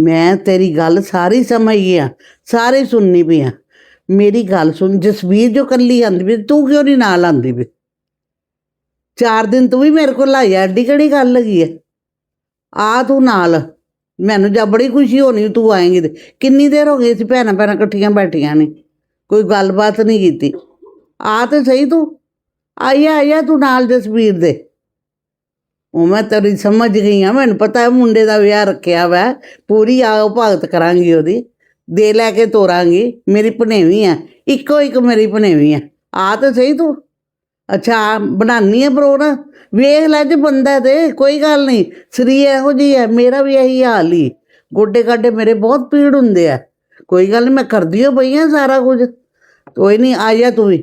ਮੈਂ ਤੇਰੀ ਗੱਲ ਸਾਰੀ ਸਮਝ ਗਿਆ, ਸਾਰੇ ਸੁਣਨੀ ਪਈ ਆ। ਮੇਰੀ ਗੱਲ ਸੁਣ, ਜਸਵੀਰ ਜੋ ਕੱਲੀ ਆਂਦੀ ਵੀ ਤੂੰ ਕਿਉਂ ਨਹੀਂ ਨਾਲ ਆਂਦੀ ਵੀ ਚਾਰ ਦਿਨ ਤੂੰ ਵੀ ਮੇਰੇ ਕੋਲ ਆਈ ਐਡੀ ਕਿਹੜੀ ਗੱਲ ਹੈਗੀ ਹੈ ਆ ਤੂੰ ਨਾਲ, ਮੈਨੂੰ ਜਾਂ ਬੜੀ ਖੁਸ਼ੀ ਹੋਣੀ ਤੂੰ ਆਏਂਗੀ ਤੇ, ਕਿੰਨੀ ਦੇਰ ਹੋ ਗਈ ਸੀ ਭੈਣਾਂ ਭੈਣਾਂ ਇਕੱਠੀਆਂ ਬੈਠੀਆਂ ਨੇ, ਕੋਈ ਗੱਲਬਾਤ ਨਹੀਂ ਕੀਤੀ। ਆ ਤੇ ਸਹੀ ਤੂੰ ਆਇਆ ਆਇਆ ਤੂੰ ਨਾਲ ਜਸਵੀਰ ਦੇ। ਉਹ ਮੈਂ ਤੇਰੀ ਸਮਝ ਗਈ ਆ, ਮੈਨੂੰ ਪਤਾ ਹੈ ਮੁੰਡੇ ਦਾ ਵਿਆਹ ਰੱਖਿਆ ਵਾ, ਪੂਰੀ ਆਓ ਭਗਤ ਕਰਾਂਗੀ ਉਹਦੀ, ਦੇ ਲੈ ਕੇ ਤੋਰਾਂਗੀ, ਮੇਰੀ ਭਣੇਵੀਂ ਆ, ਇੱਕੋ ਇੱਕ ਮੇਰੀ ਭਣੇਵੀਂ ਆ ਆ ਤਾਂ ਸਹੀ ਤੂੰ, ਅੱਛਾ ਬਣਾਨੀ ਹੈ ਪ੍ਰੋਗਰਾਮ ਵੇਖ ਲੈ ਜੇ ਬੰਦਾ ਤੇ, ਕੋਈ ਗੱਲ ਨਹੀਂ, ਸਰੀ ਇਹੋ ਜੀ ਹੈ ਮੇਰਾ ਵੀ ਇਹੀ ਹਾਲ ਹੀ ਗੋਡੇ ਗਾਡੇ ਮੇਰੇ ਬਹੁਤ ਪੀੜ ਹੁੰਦੇ ਆ, ਕੋਈ ਗੱਲ ਨਹੀਂ ਮੈਂ ਕਰਦੀ ਹੋ ਪਈ ਆ ਸਾਰਾ ਕੁਝ, ਕੋਈ ਨਹੀਂ ਆ ਜਾ ਤੂੰ ਵੀ,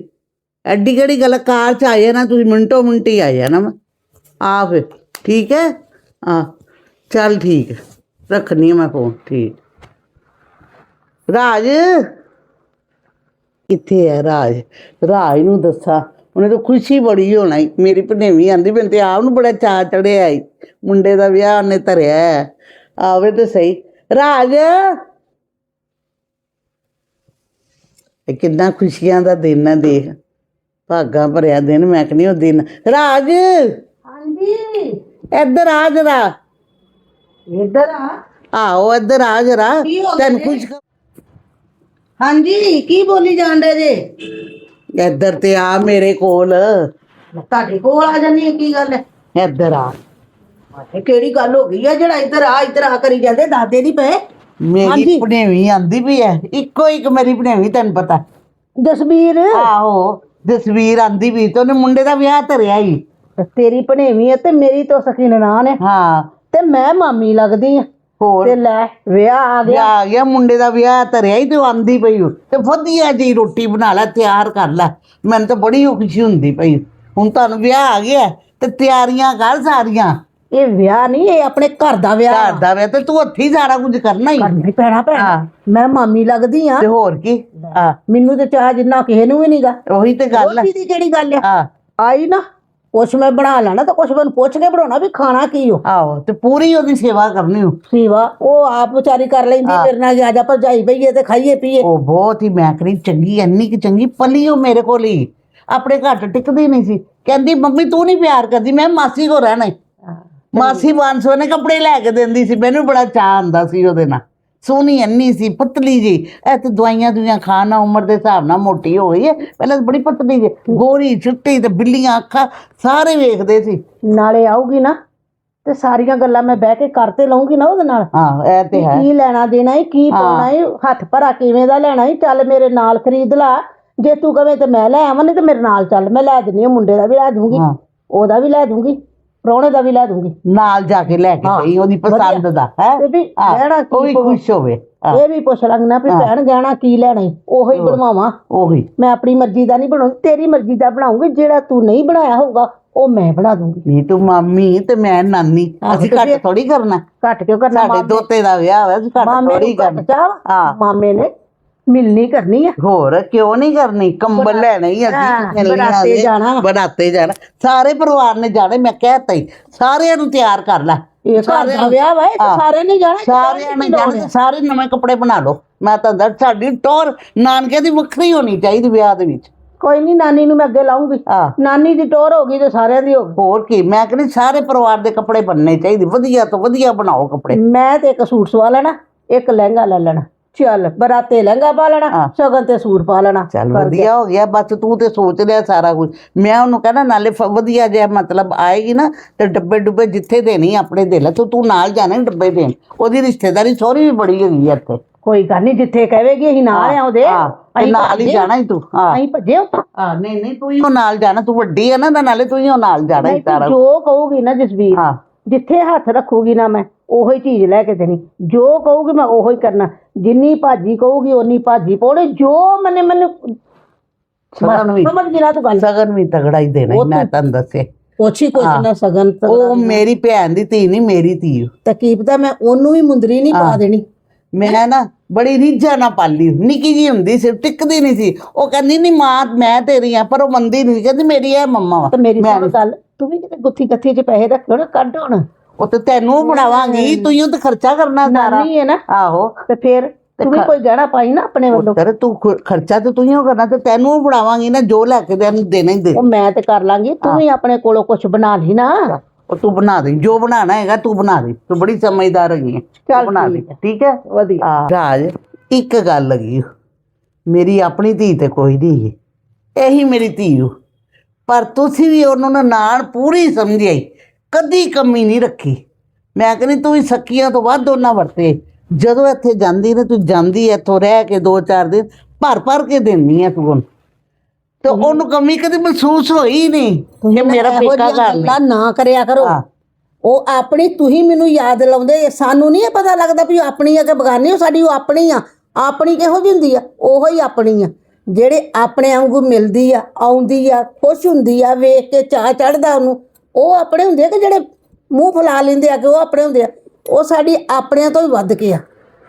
ਐਡੀ ਕਿਹੜੀ ਗੱਲ ਕਾਰ ਚ ਆਇਆ ਨਾ ਤੁਸੀਂ ਮਿੰਟੋ ਮਿੰਟੀ ਆ ਜਾਣਾ ਵਾ। ਆ ਫਿਰ ਠੀਕ ਹੈ? ਆ ਚੱਲ ਠੀਕ ਹੈ। ਰੱਖਣੀ ਆ ਮੈਂ ਫੋਨ ਠੀਕ। ਰਾਜ? ਕਿੱਥੇ ਹੈ ਰਾਜ? ਰਾਜ ਨੂੰ ਦੱਸਾਂ। ਉਹਨੇ ਤਾਂ ਖੁਸ਼ੀ ਬੜੀ ਹੋਣਾ ਈ ਮੇਰੀ ਭਣੇਵੀਂ ਆਂਦੀ, ਮੈਨੂੰ ਤੇ ਆਪ ਨੂੰ ਬੜਾ ਚਾਅ ਚੜਿਆ ਈ ਮੁੰਡੇ ਦਾ ਵਿਆਹ ਉਹਨੇ ਧਰਿਆ ਹੈ। ਆਵੇ ਤੇ ਸਹੀ। ਰਾਜ? ਇਹ ਕਿੰਨਾ ਖੁਸ਼ੀਆਂ ਦਾ ਦਿਨ ਆ ਦੇਖ। ਭਾਗਾ ਭਰਿਆ ਦਿਨ, ਮੈਂ ਕਹਿੰਦੀ ਉਹ ਦਿਨ। ਰਾਜ? ਇੱਧਰ ਆ ਜਰਾ। ਇੱਧਰ ਆ। ਆਓ ਇੱਧਰ ਆ ਜਰਾ। ਕੀ ਹੋ ਤੈਨੂੰ? ਖੁਸ਼ ਹਾਂਜੀ ਕੀ ਬੋਲੀ ਜਾਂਦੇ ਜੇ? ਇੱਧਰ ਤੇ ਆ ਮੇਰੇ ਕੋਲ। ਤੁਹਾਡੇ ਕੋਲ ਆ ਜਾਨੀ ਕੀ ਗੱਲ ਹੈ? ਇੱਧਰ ਆ। ਇਹ ਕਿਹੜੀ ਗੱਲ ਹੋ ਗਈ ਹੈ ਜਿਹੜਾ ਇੱਧਰ ਆ ਇੱਧਰ ਆ ਕਰੀ ਜਾਂਦੇ ਦਾਦੇ ਨਹੀਂ ਪਏ? ਮੇਰੀ ਹਾਂਜੀ। ਭਣੇਵੀਂ ਆਂਦੀ ਵੀ ਹੈ। ਇੱਕੋ ਇੱਕ ਮੇਰੀ ਭਣੇਵੀਂ ਤੈਨੂੰ ਪਤਾ। ਜਸਬੀਰ ਆਹੋ ਜਸਵੀਰ ਆਂਦੀ ਵੀ ਤੇ ਉਹਨੇ ਮੁੰਡੇ ਦਾ ਵਿਆਹ ਧਰਿਆ ਹੀ ਤੇਰੀ ਭਣੇਵੀਂ ਹੈ ਤੇ ਮੇਰੀ ਤੋਂ ਸਕੀ ਨਨਾਣ ਹੈ ਹਾਂ। ਤੇ ਮੈਂ ਮਾਮੀ ਲੱਗਦੀ ਆ। ਹੋਰ? ਤੇ ਲੈ ਵਿਆਹ ਆ ਗਿਆ। ਵਿਆਹ ਆ ਗਿਆ ਮੁੰਡੇ ਦਾ ਵਿਆਹ ਧਰਿਆ ਹੀ ਤੇ ਉਹ ਆਂਦੀ ਪਈ ਓ। ਤੇ ਵਧੀਆ ਜੀ ਰੋਟੀ ਬਣਾ ਲੈ ਤਿਆਰ ਕਰ ਲੈ। ਮੈਨੂੰ ਤਾਂ ਬੜੀ ਖੁਸ਼ੀ ਹੁੰਦੀ ਪਈ। ਹੁਣ ਤੁਹਾਨੂੰ ਵਿਆਹ ਆ ਗਿਆ ਤੇ ਤਿਆਰੀਆਂ ਕਰ ਸਾਰੀਆਂ। ਇਹ ਵਿਆਹ ਨਹੀਂ ਇਹ ਆਪਣੇ ਘਰ ਦਾ ਵਿਆਹ ਘਰ ਦਾ ਵਿਆਹ ਤੇ ਤੂੰ ਹੱਥੀ ਸਾਰਾ ਕੁਝ ਕਰਨਾ ਹੀ। ਕਰਨਾ ਹੀ ਪੈਣਾ ਭੈਣ। ਹਾਂ। ਮੈਂ ਮਾਮੀ ਲੱਗਦੀ ਆ। ਤੇ ਹੋਰ ਕੀ? ਆ ਮੈਨੂੰ ਤੇ ਚਾਹ ਜਿੰਨਾ ਕਿਸੇ ਨੂੰ ਵੀ ਨਹੀਂਗਾ ਉਹੀ ਤੇ ਗੱਲ ਹੈ ਦੀ ਕਿਹੜੀ ਗੱਲ ਆ? ਆ ਆਈ ਨਾ। ਕੁਛ ਮੈਂ ਬਣਾ ਲੈਣਾ ਤਾਂ ਕੁਛ ਮੈਨੂੰ ਪੁੱਛ ਕੇ ਬਣਾਉਣਾ ਵੀ ਖਾਣਾ ਕੀ ਹੋ ਆਹੋ ਤੇ ਪੂਰੀ ਉਹਦੀ ਸੇਵਾ ਕਰਨੀ ਓ। ਸੀਵਾ ਉਹ ਆਪ ਵਿਚਾਰੀ ਕਰ ਲੈਂਦੀ ਮੇਰੇ ਨਾਲ ਗਿਆ ਜਾ ਭਰਜਾਈ ਬਈਏ ਤੇ ਖਾਈਏ ਪੀਏ। ਉਹ ਬਹੁਤ ਹੀ ਮੈਂ ਕਹਿੰਦੀ ਚੰਗੀ ਇੰਨੀ ਕਿ ਚੰਗੀ ਪਲੀ ਉਹ ਮੇਰੇ ਕੋਲ ਹੀ। ਆਪਣੇ ਘਰ 'ਚ ਟਿਕਦੀ ਨਹੀਂ ਸੀ। ਕਹਿੰਦੀ ਮੰਮੀ ਤੂੰ ਨਹੀਂ ਪਿਆਰ ਕਰਦੀ ਮੈਂ ਮਾਸੀ ਕੋ ਰਹਿਣਾ ਈ। ਮਾਸੀ 500 ਨੇ ਕੱਪੜੇ ਲੈ ਕੇ ਦਿੰਦੀ ਸੀ ਮੈਨੂੰ ਬੜਾ ਚਾਹ ਆਂਦਾ ਸੀ ਉਹਦੇ ਨਾਲ। ਸੋਹਣੀ ਇੰਨੀ ਸੀ ਪਤਲੀ ਜੀ। ਇਹ ਤੇ ਦਵਾਈਆਂ ਦੁਈਆਂ ਖਾਣ ਨਾਲ ਉਮਰ ਦੇ ਹਿਸਾਬ ਨਾਲ ਮੋਟੀ ਹੋ ਗਈ ਹੈ ਪਹਿਲਾਂ ਤਾਂ ਬੜੀ ਪਤਲੀ ਜੀ ਗੋਰੀ ਚਿੱਟੀ ਤੇ ਬਿੱਲੀਆਂ ਅੱਖਾਂ ਸਾਰੇ ਵੇਖਦੇ ਸੀ। ਨਾਲੇ ਆਊਗੀ ਨਾ ਤੇ ਸਾਰੀਆਂ ਗੱਲਾਂ ਮੈਂ ਬਹਿ ਕੇ ਕਰ ਤੇ ਲਊਂਗੀ ਨਾ ਉਹਦੇ ਨਾਲ। ਹਾਂ ਇਹ ਤੇ ਹੈ। ਕੀ ਲੈਣਾ ਦੇਣਾ ਈ ਕੀ ਪਾਉਣਾ ਈ ਹੱਥ ਭਰਾ ਕਿਵੇਂ ਦਾ ਲੈਣਾ ਈ ਚੱਲ ਮੇਰੇ ਨਾਲ ਖਰੀਦ ਲਾ। ਜੇ ਤੂੰ ਕਵੇਂ ਤੇ ਮੈਂ ਲੈ ਆਵਾਂ ਨਹੀਂ ਤੇ ਮੇਰੇ ਨਾਲ ਚੱਲ। ਮੈਂ ਲੈ ਦਿੰਨੀ ਆ ਮੁੰਡੇ ਦਾ ਵੀ ਲੈ ਦੂੰਗੀ ਹਾਂ। ਉਹਦਾ ਵੀ ਲੈ ਦੂੰਗੀ ਪ੍ਰਾਹੁਣੇ ਦਾ ਵੀ ਲੈ ਦੂੰਗੀ। ਨਾਲ ਜਾ ਕੇ ਲੈ ਕੇ ਹਾਂ, ਗਈ ਉਹਦੀ ਪਸੰਦ ਦਾ ਹੈ? ਤੇ ਵੀ ਗਹਿਣਾ ਉਹ ਵੀ ਕੀ ਖੁਸ਼ ਹੋਵੇ। ਹਾਂ, ਇਹ ਵੀ ਪੁੱਛ ਲੰਗਣਾ ਵੀ ਭੈਣ ਗਹਿਣਾ ਕੀ ਲੈਣਾ ਈ? ਉਹੀ ਬਣਵਾਵਾਂ। ਉਹੀ। ਮੈਂ ਆਪਣੀ ਮਰਜ਼ੀ ਦਾ ਨਹੀਂ ਬਣਾਉਂਦੀ ਤੇਰੀ ਮਰਜ਼ੀ ਦਾ ਬਣਾਉਂਗੀ ਜਿਹੜਾ ਤੂੰ ਨਹੀਂ ਬਣਾਇਆ ਹੋਊਗਾ ਉਹ ਮੈਂ ਬਣਾ ਦੂੰਗੀ। ਨਹੀਂ ਤੂੰ ਮਾਮੀ ਤੇ ਮੈਂ ਨਾਨੀ। ਆਹੋ ਅਸੀਂ ਘੱਟ ਥੋੜੀ ਕਰਨਾ। ਘੱਟ ਕਿਉਂ ਕਰਨਾ? ਸਾਡੇ ਮਾਮੇ- ਦੋਤੇ ਦਾ ਵਿਆਹ ਹੋਇਆ ਅਸੀਂ ਘੱਟ ਮਾਮੇ ਥੋੜੀ ਨੂੰ ਘੱਟ ਕਰਨਾ। ਚਾਹ ਹਾਂ। ਮਾਮੇ ਨੇ ਮਿਲਣੀ ਕਰਨੀ ਆ। ਹੋਰ ਕਿਉਂ ਨਹੀਂ ਕਰਨੀ? ਕੰਬਲ ਲੈਣੇ ਹੀ ਹਾਂ, ਅਸੀਂ ਮਿਲਣੀਆਂ ਬਰਾਤੇ ਨੇ, ਜਾਣਾ। ਜਾਣਾ। ਸਾਰੇ ਪਰਿਵਾਰ ਨੇ ਜਾਣੇ ਮੈਂ ਕਹਿਤਾ ਹੀ। ਸਾਰਿਆਂ ਨੂੰ ਤਿਆਰ ਕਰ ਲੈ। ਇਹ ਘਰ ਦਾ ਵਿਆਹ ਵਾ ਇਹ ਤਾਂ ਹਾਂ। ਸਾਰੇ ਨੇ ਜਾਣਾ ਸਾਰਿਆਂ ਨੇ ਜਾਣਾ। ਤੇ ਸਾਰੇ ਨਵੇਂ ਕੱਪੜੇ ਬਣਾ ਲਓ। ਮੈਂ ਤਾਂ ਦੱਸ ਸਾਡੀ ਟੋਰ ਨਾਨਕੇ ਦੀ ਵੱਖਰੀ ਹੋਣੀ ਚਾਹੀਦੀ ਵਿਆਹ ਦੇ ਵਿੱਚ। ਕੋਈ ਨਹੀਂ ਨਾਨੀ ਨੂੰ ਮੈਂ ਅੱਗੇ ਲਾਉਂਗੀ। ਆ ਨਾਨੀ ਦੀ ਟੋਰ ਹੋ ਗਈ ਤੇ ਸਾਰਿਆਂ ਦੀ ਹੋ ਗਈ। ਹੋਰ ਕੀ ਮੈਂ ਕਹਿੰਦੀ ਸਾਰੇ ਪਰਿਵਾਰ ਦੇ ਕੱਪੜੇ ਬਣਨੇ ਚਾਹੀਦੇ। ਵਧੀਆ ਤੋਂ ਵਧੀਆ ਬਣਾਓ ਕੱਪੜੇ। ਮੈਂ ਤੇ ਇੱਕ ਸੂਟ ਸਵਾ ਲੈਣਾ ਇੱਕ ਲਹਿੰਗਾ ਲੈ ਲੈਣਾ। ਚੱਲ ਬਰਾਤੇ ਲਹਿੰਗਾ ਪਾ ਲੈਣਾ ਹਾਂ। ਸ਼ਗਨ ਤੇ ਸੂਟ ਪਾ ਲੈਣਾ ਚੱਲ ਕਰ ਵਧੀਆ ਹੋ ਗਿਆ ਬਸ ਤੂੰ ਤੇ ਸੋਚ ਲਿਆ ਸਾਰਾ ਕੁਝ ਮੈਂ ਉਹਨੂੰ ਕਹਿੰਦਾ ਨਾਲੇ ਫ- ਵਧੀਆ ਜਿਹਾ ਮਤਲਬ ਆਏਗੀ ਨਾ ਤੇ ਡੱਬੇ ਡੁੱਬੇ ਜਿੱਥੇ ਦੇਣੀ ਆਪਣੇ ਦੇ ਲੈ। ਤੂੰ ਤੂੰ ਨਾਲ ਜਾਣਾ ਡੱਬੇ ਦੇਣ। ਉਹਦੀ ਰਿਸ਼ਤੇਦਾਰੀ ਸਹੁਰੀ ਵੀ ਬੜੀ ਹੈਗੀ ਆ ਇੱਥੇ। ਕੋਈ ਗੱਲ ਨਹੀਂ ਜਿੱਥੇ ਕਹੇਗੀ ਅਸੀਂ ਨਾਲ ਆ ਉਹਦੇ। ਹਾਂ ਤੇ ਅਸੀਂ ਨਾਲ ਹੀ ਭੱਜੇ- ਜਾਣਾ ਹੀ ਤੂੰ ਹਾਂ। ਅਸੀਂ ਭੱਜੇ ਉੱਥੋਂ। ਹਾਂ ਨਹੀਂ ਨਹੀਂ ਤੂੰ ਹੀ ਉਹ ਨਾਲ ਜਾਣਾ ਤੂੰ ਵੱਡੀ ਹੈ ਨਾ ਤਾਂ ਨਾਲੇ ਤੂੰ ਹੀ ਉਹ ਨਾਲ ਜਾਣਾ ਹੀ ਨਹੀਂ ਤੂੰ ਸਾਰਾ ਜੋ ਕਹੂਗੀ ਨਾ ਜਸਵੀਰ ਹਾਂ। ਜਿੱਥੇ ਹੱਥ ਰੱਖੂਗੀ ਨਾ ਮੈਂ ਉਹੋ ਹੀ ਚੀਜ਼ ਲੈ ਕੇ ਦੇਣੀ। ਜੋ ਕਹੂਗੀ ਮੈਂ ਉਹੋ ਹੀ ਕਰਨਾ। ਜਿੰਨੀ ਭਾਜੀ ਕਹੂਗੀ ਓਨੀ ਭਾਜੀ ਪਾਉਣੀ। ਜੋ ਮਨੇ ਮੈਨੂੰ। ਸਗਨ ਵੀ ਸਮਝ ਨਾ ਤੂੰ ਗੱਲ। ਸਗਨ ਵੀ ਤਗੜਾ ਹੀ ਦੇਣਾ ਮੈਂ ਤੂੰ- ਤੈਨੂੰ ਦੱਸੇ ਪੁੱਛੀ ਕੁਛ ਹਾਂ। ਨਾ ਸਗਨ ਉਹ ਮੇਰੀ ਭੈਣ ਦੀ ਧੀ ਨਹੀਂ ਮੇਰੀ ਧੀ ਓ। ਤਾਂ ਕੀ ਪਤਾ ਮੈਂ ਉਹਨੂੰ ਵੀ ਮੁੰਦਰੀ ਨਹੀਂ ਪਾ। ਦੇਣੀ। ਮੈਂ ਨਾ ਬੜੀ ਰੀਝਾਂ ਨਾਲ ਪਾਲੀ ਨਿੱਕੀ ਜੀ ਹੁੰਦੀ ਸੀ ਟਿਕਦੀ ਨਹੀਂ ਸੀ। ਉਹ ਕਹਿੰਦੀ ਨਹੀਂ ਮਾਂ ਮੈਂ ਤੇਰੀ ਆ ਪਰ ਉਹ ਮੰਨਦੀ ਨਹੀਂ ਕਹਿੰਦੀ ਮੇਰੀ ਇਹ ਮੰਮਾ ਵਾ। ਤੇ ਮੇਰੀ ਸੁਣ ਗੱਲ ਤੂੰ ਵੀ ਕਿਤੇ ਗੁੱਥੀ ਗੱਥੀ 'ਚ ਪੈਸੇ ਰੱਖਿਓ ਨਾ ਕੱਢ ਹੁਣ। ਉਹ ਤੇ ਤੈਨੂੰ ਬਣਾਵਾਂਗੀ ਤੂੰ ਹੀ ਤਾਂ ਖਰਚਾ ਕਰਨਾ ਸਾਰਾ। ਨਾਨੀ ਹੈ ਨਾ। ਆਹੋ। ਤੇ ਫਿਰ ਤੂੰ ਵੀ ਕੋਈ ਗਹਿਣਾ ਪਾਈ ਨਾ ਆਪਣੇ ਵੱਲੋਂ। ਪੁੱਤਰ ਤੂੰ ਖਰਚਾ ਤੇ ਤੂੰ ਹੀ ਕਰਨਾ ਤੇ ਤੈਨੂੰ ਬਣਾਵਾਂਗੀ ਨਾ ਜੋ ਲੈ ਕੇ ਦੇਣ ਦੇਣਾ ਹੀ ਦੇ ਉਹ ਮੈਂ ਤੇ ਕਰ ਲਾਂਗੀ ਤੂੰ ਵੀ ਆਪਣੇ ਕੋਲੋਂ ਕੁਝ ਬਣਾ ਲਈ ਨਾ। ਉਹ ਤੂੰ ਬਣਾ ਦੇ ਜੋ ਬਣਾਣਾ ਹੈਗਾ ਤੂੰ ਬਣਾ ਦੇ ਤੂੰ ਬੜੀ ਸਮਝਦਾਰ ਹੈਗੀ ਹੈ ਚੱਲ ਬਣਾ ਦੇ ਠੀਕ ਹੈ। ਠੀਕ ਹੈ? ਵਧੀਆ। ਰਾਜ ਇੱਕ ਗੱਲ ਲੱਗੀ ਮੇਰੀ ਆਪਣੀ ਧੀ ਤੇ ਕੋਈ ਨਹੀਂ ਹੈ ਇਹੀ ਮੇਰੀ ਧੀ ਹੋ ਪਰ ਤੁਸੀਂ ਵੀ ਉਹਨਾਂ ਨੂੰ ਨਾਲ ਪੂਰੀ ਸਮਝਿਆਈ ਕਦੀ ਕਮੀ ਨਹੀਂ ਰੱਖੀ। ਮੈਂ ਕਹਿੰਦੀ ਤੂੰ ਵੀ ਸਕੀਆਂ ਤੋਂ ਵੱਧ ਉਹਨਾਂ ਵਰਤੇ ਜਦੋਂ ਇੱਥੇ ਜਾਂਦੀ ਨੇ ਤੂੰ ਜਾਂਦੀ ਇੱਥੋਂ ਰਹਿ ਕੇ ਦੋ ਚਾਰ ਦਿਨ ਭਰ ਭਰ ਕੇ ਦਿੰਦੀ ਆ ਤੂੰ ਉਹਨੂੰ। ਤੇ ਉਹਨੂੰ ਕਮੀ ਕਦੀ ਮਹਿਸੂਸ ਹੋਈ ਨਹੀਂ ਕਿ ਮੇਰਾ ਇਹੋ ਪੇਕਾ ਜਿਹੀਆਂ ਘਰ ਨਹੀਂ ਨਾ ਕਰਿਆ ਕਰੋ। ਹਾਂ। ਉਹ ਆਪਣੀ ਤੁਸੀਂ ਮੈਨੂੰ ਯਾਦ ਲਾਉਂਦੇ ਸਾਨੂੰ ਨਹੀਂ ਇਹ ਪਤਾ ਲੱਗਦਾ ਵੀ ਉਹ ਆਪਣੀ ਆ ਕਿ ਬਗਾਨੀ ਉਹ ਸਾਡੀ ਉਹ ਆਪਣੀ ਆ। ਆਪਣੀ ਕਿਹੋ ਜਿਹੀ ਹੁੰਦੀ ਆ? ਉਹੋ ਹੀ ਆਪਣੀ ਆ। ਜਿਹੜੇ ਆਪਣੇ ਵਾਂਗੂ ਮਿਲਦੀ ਆ ਆਉਂਦੀ ਆ ਖੁਸ਼ ਹੁੰਦੀ ਆ ਵੇਖ ਕੇ ਚਾਹ ਚੜਦਾ ਉਹਨੂੰ ਉਹ ਆਪਣੇ ਹੁੰਦੇ ਆ ਕਿ ਜਿਹੜੇ ਮੂੰਹ ਫੁਲਾ ਲੈਂਦੇ ਆ ਕਿ ਉਹ ਆਪਣੇ ਹੁੰਦੇ ਆ? ਉਹ ਸਾਡੀ ਆਪਣਿਆਂ ਤੋਂ ਹੀ ਵੱਧ ਕੇ ਆ।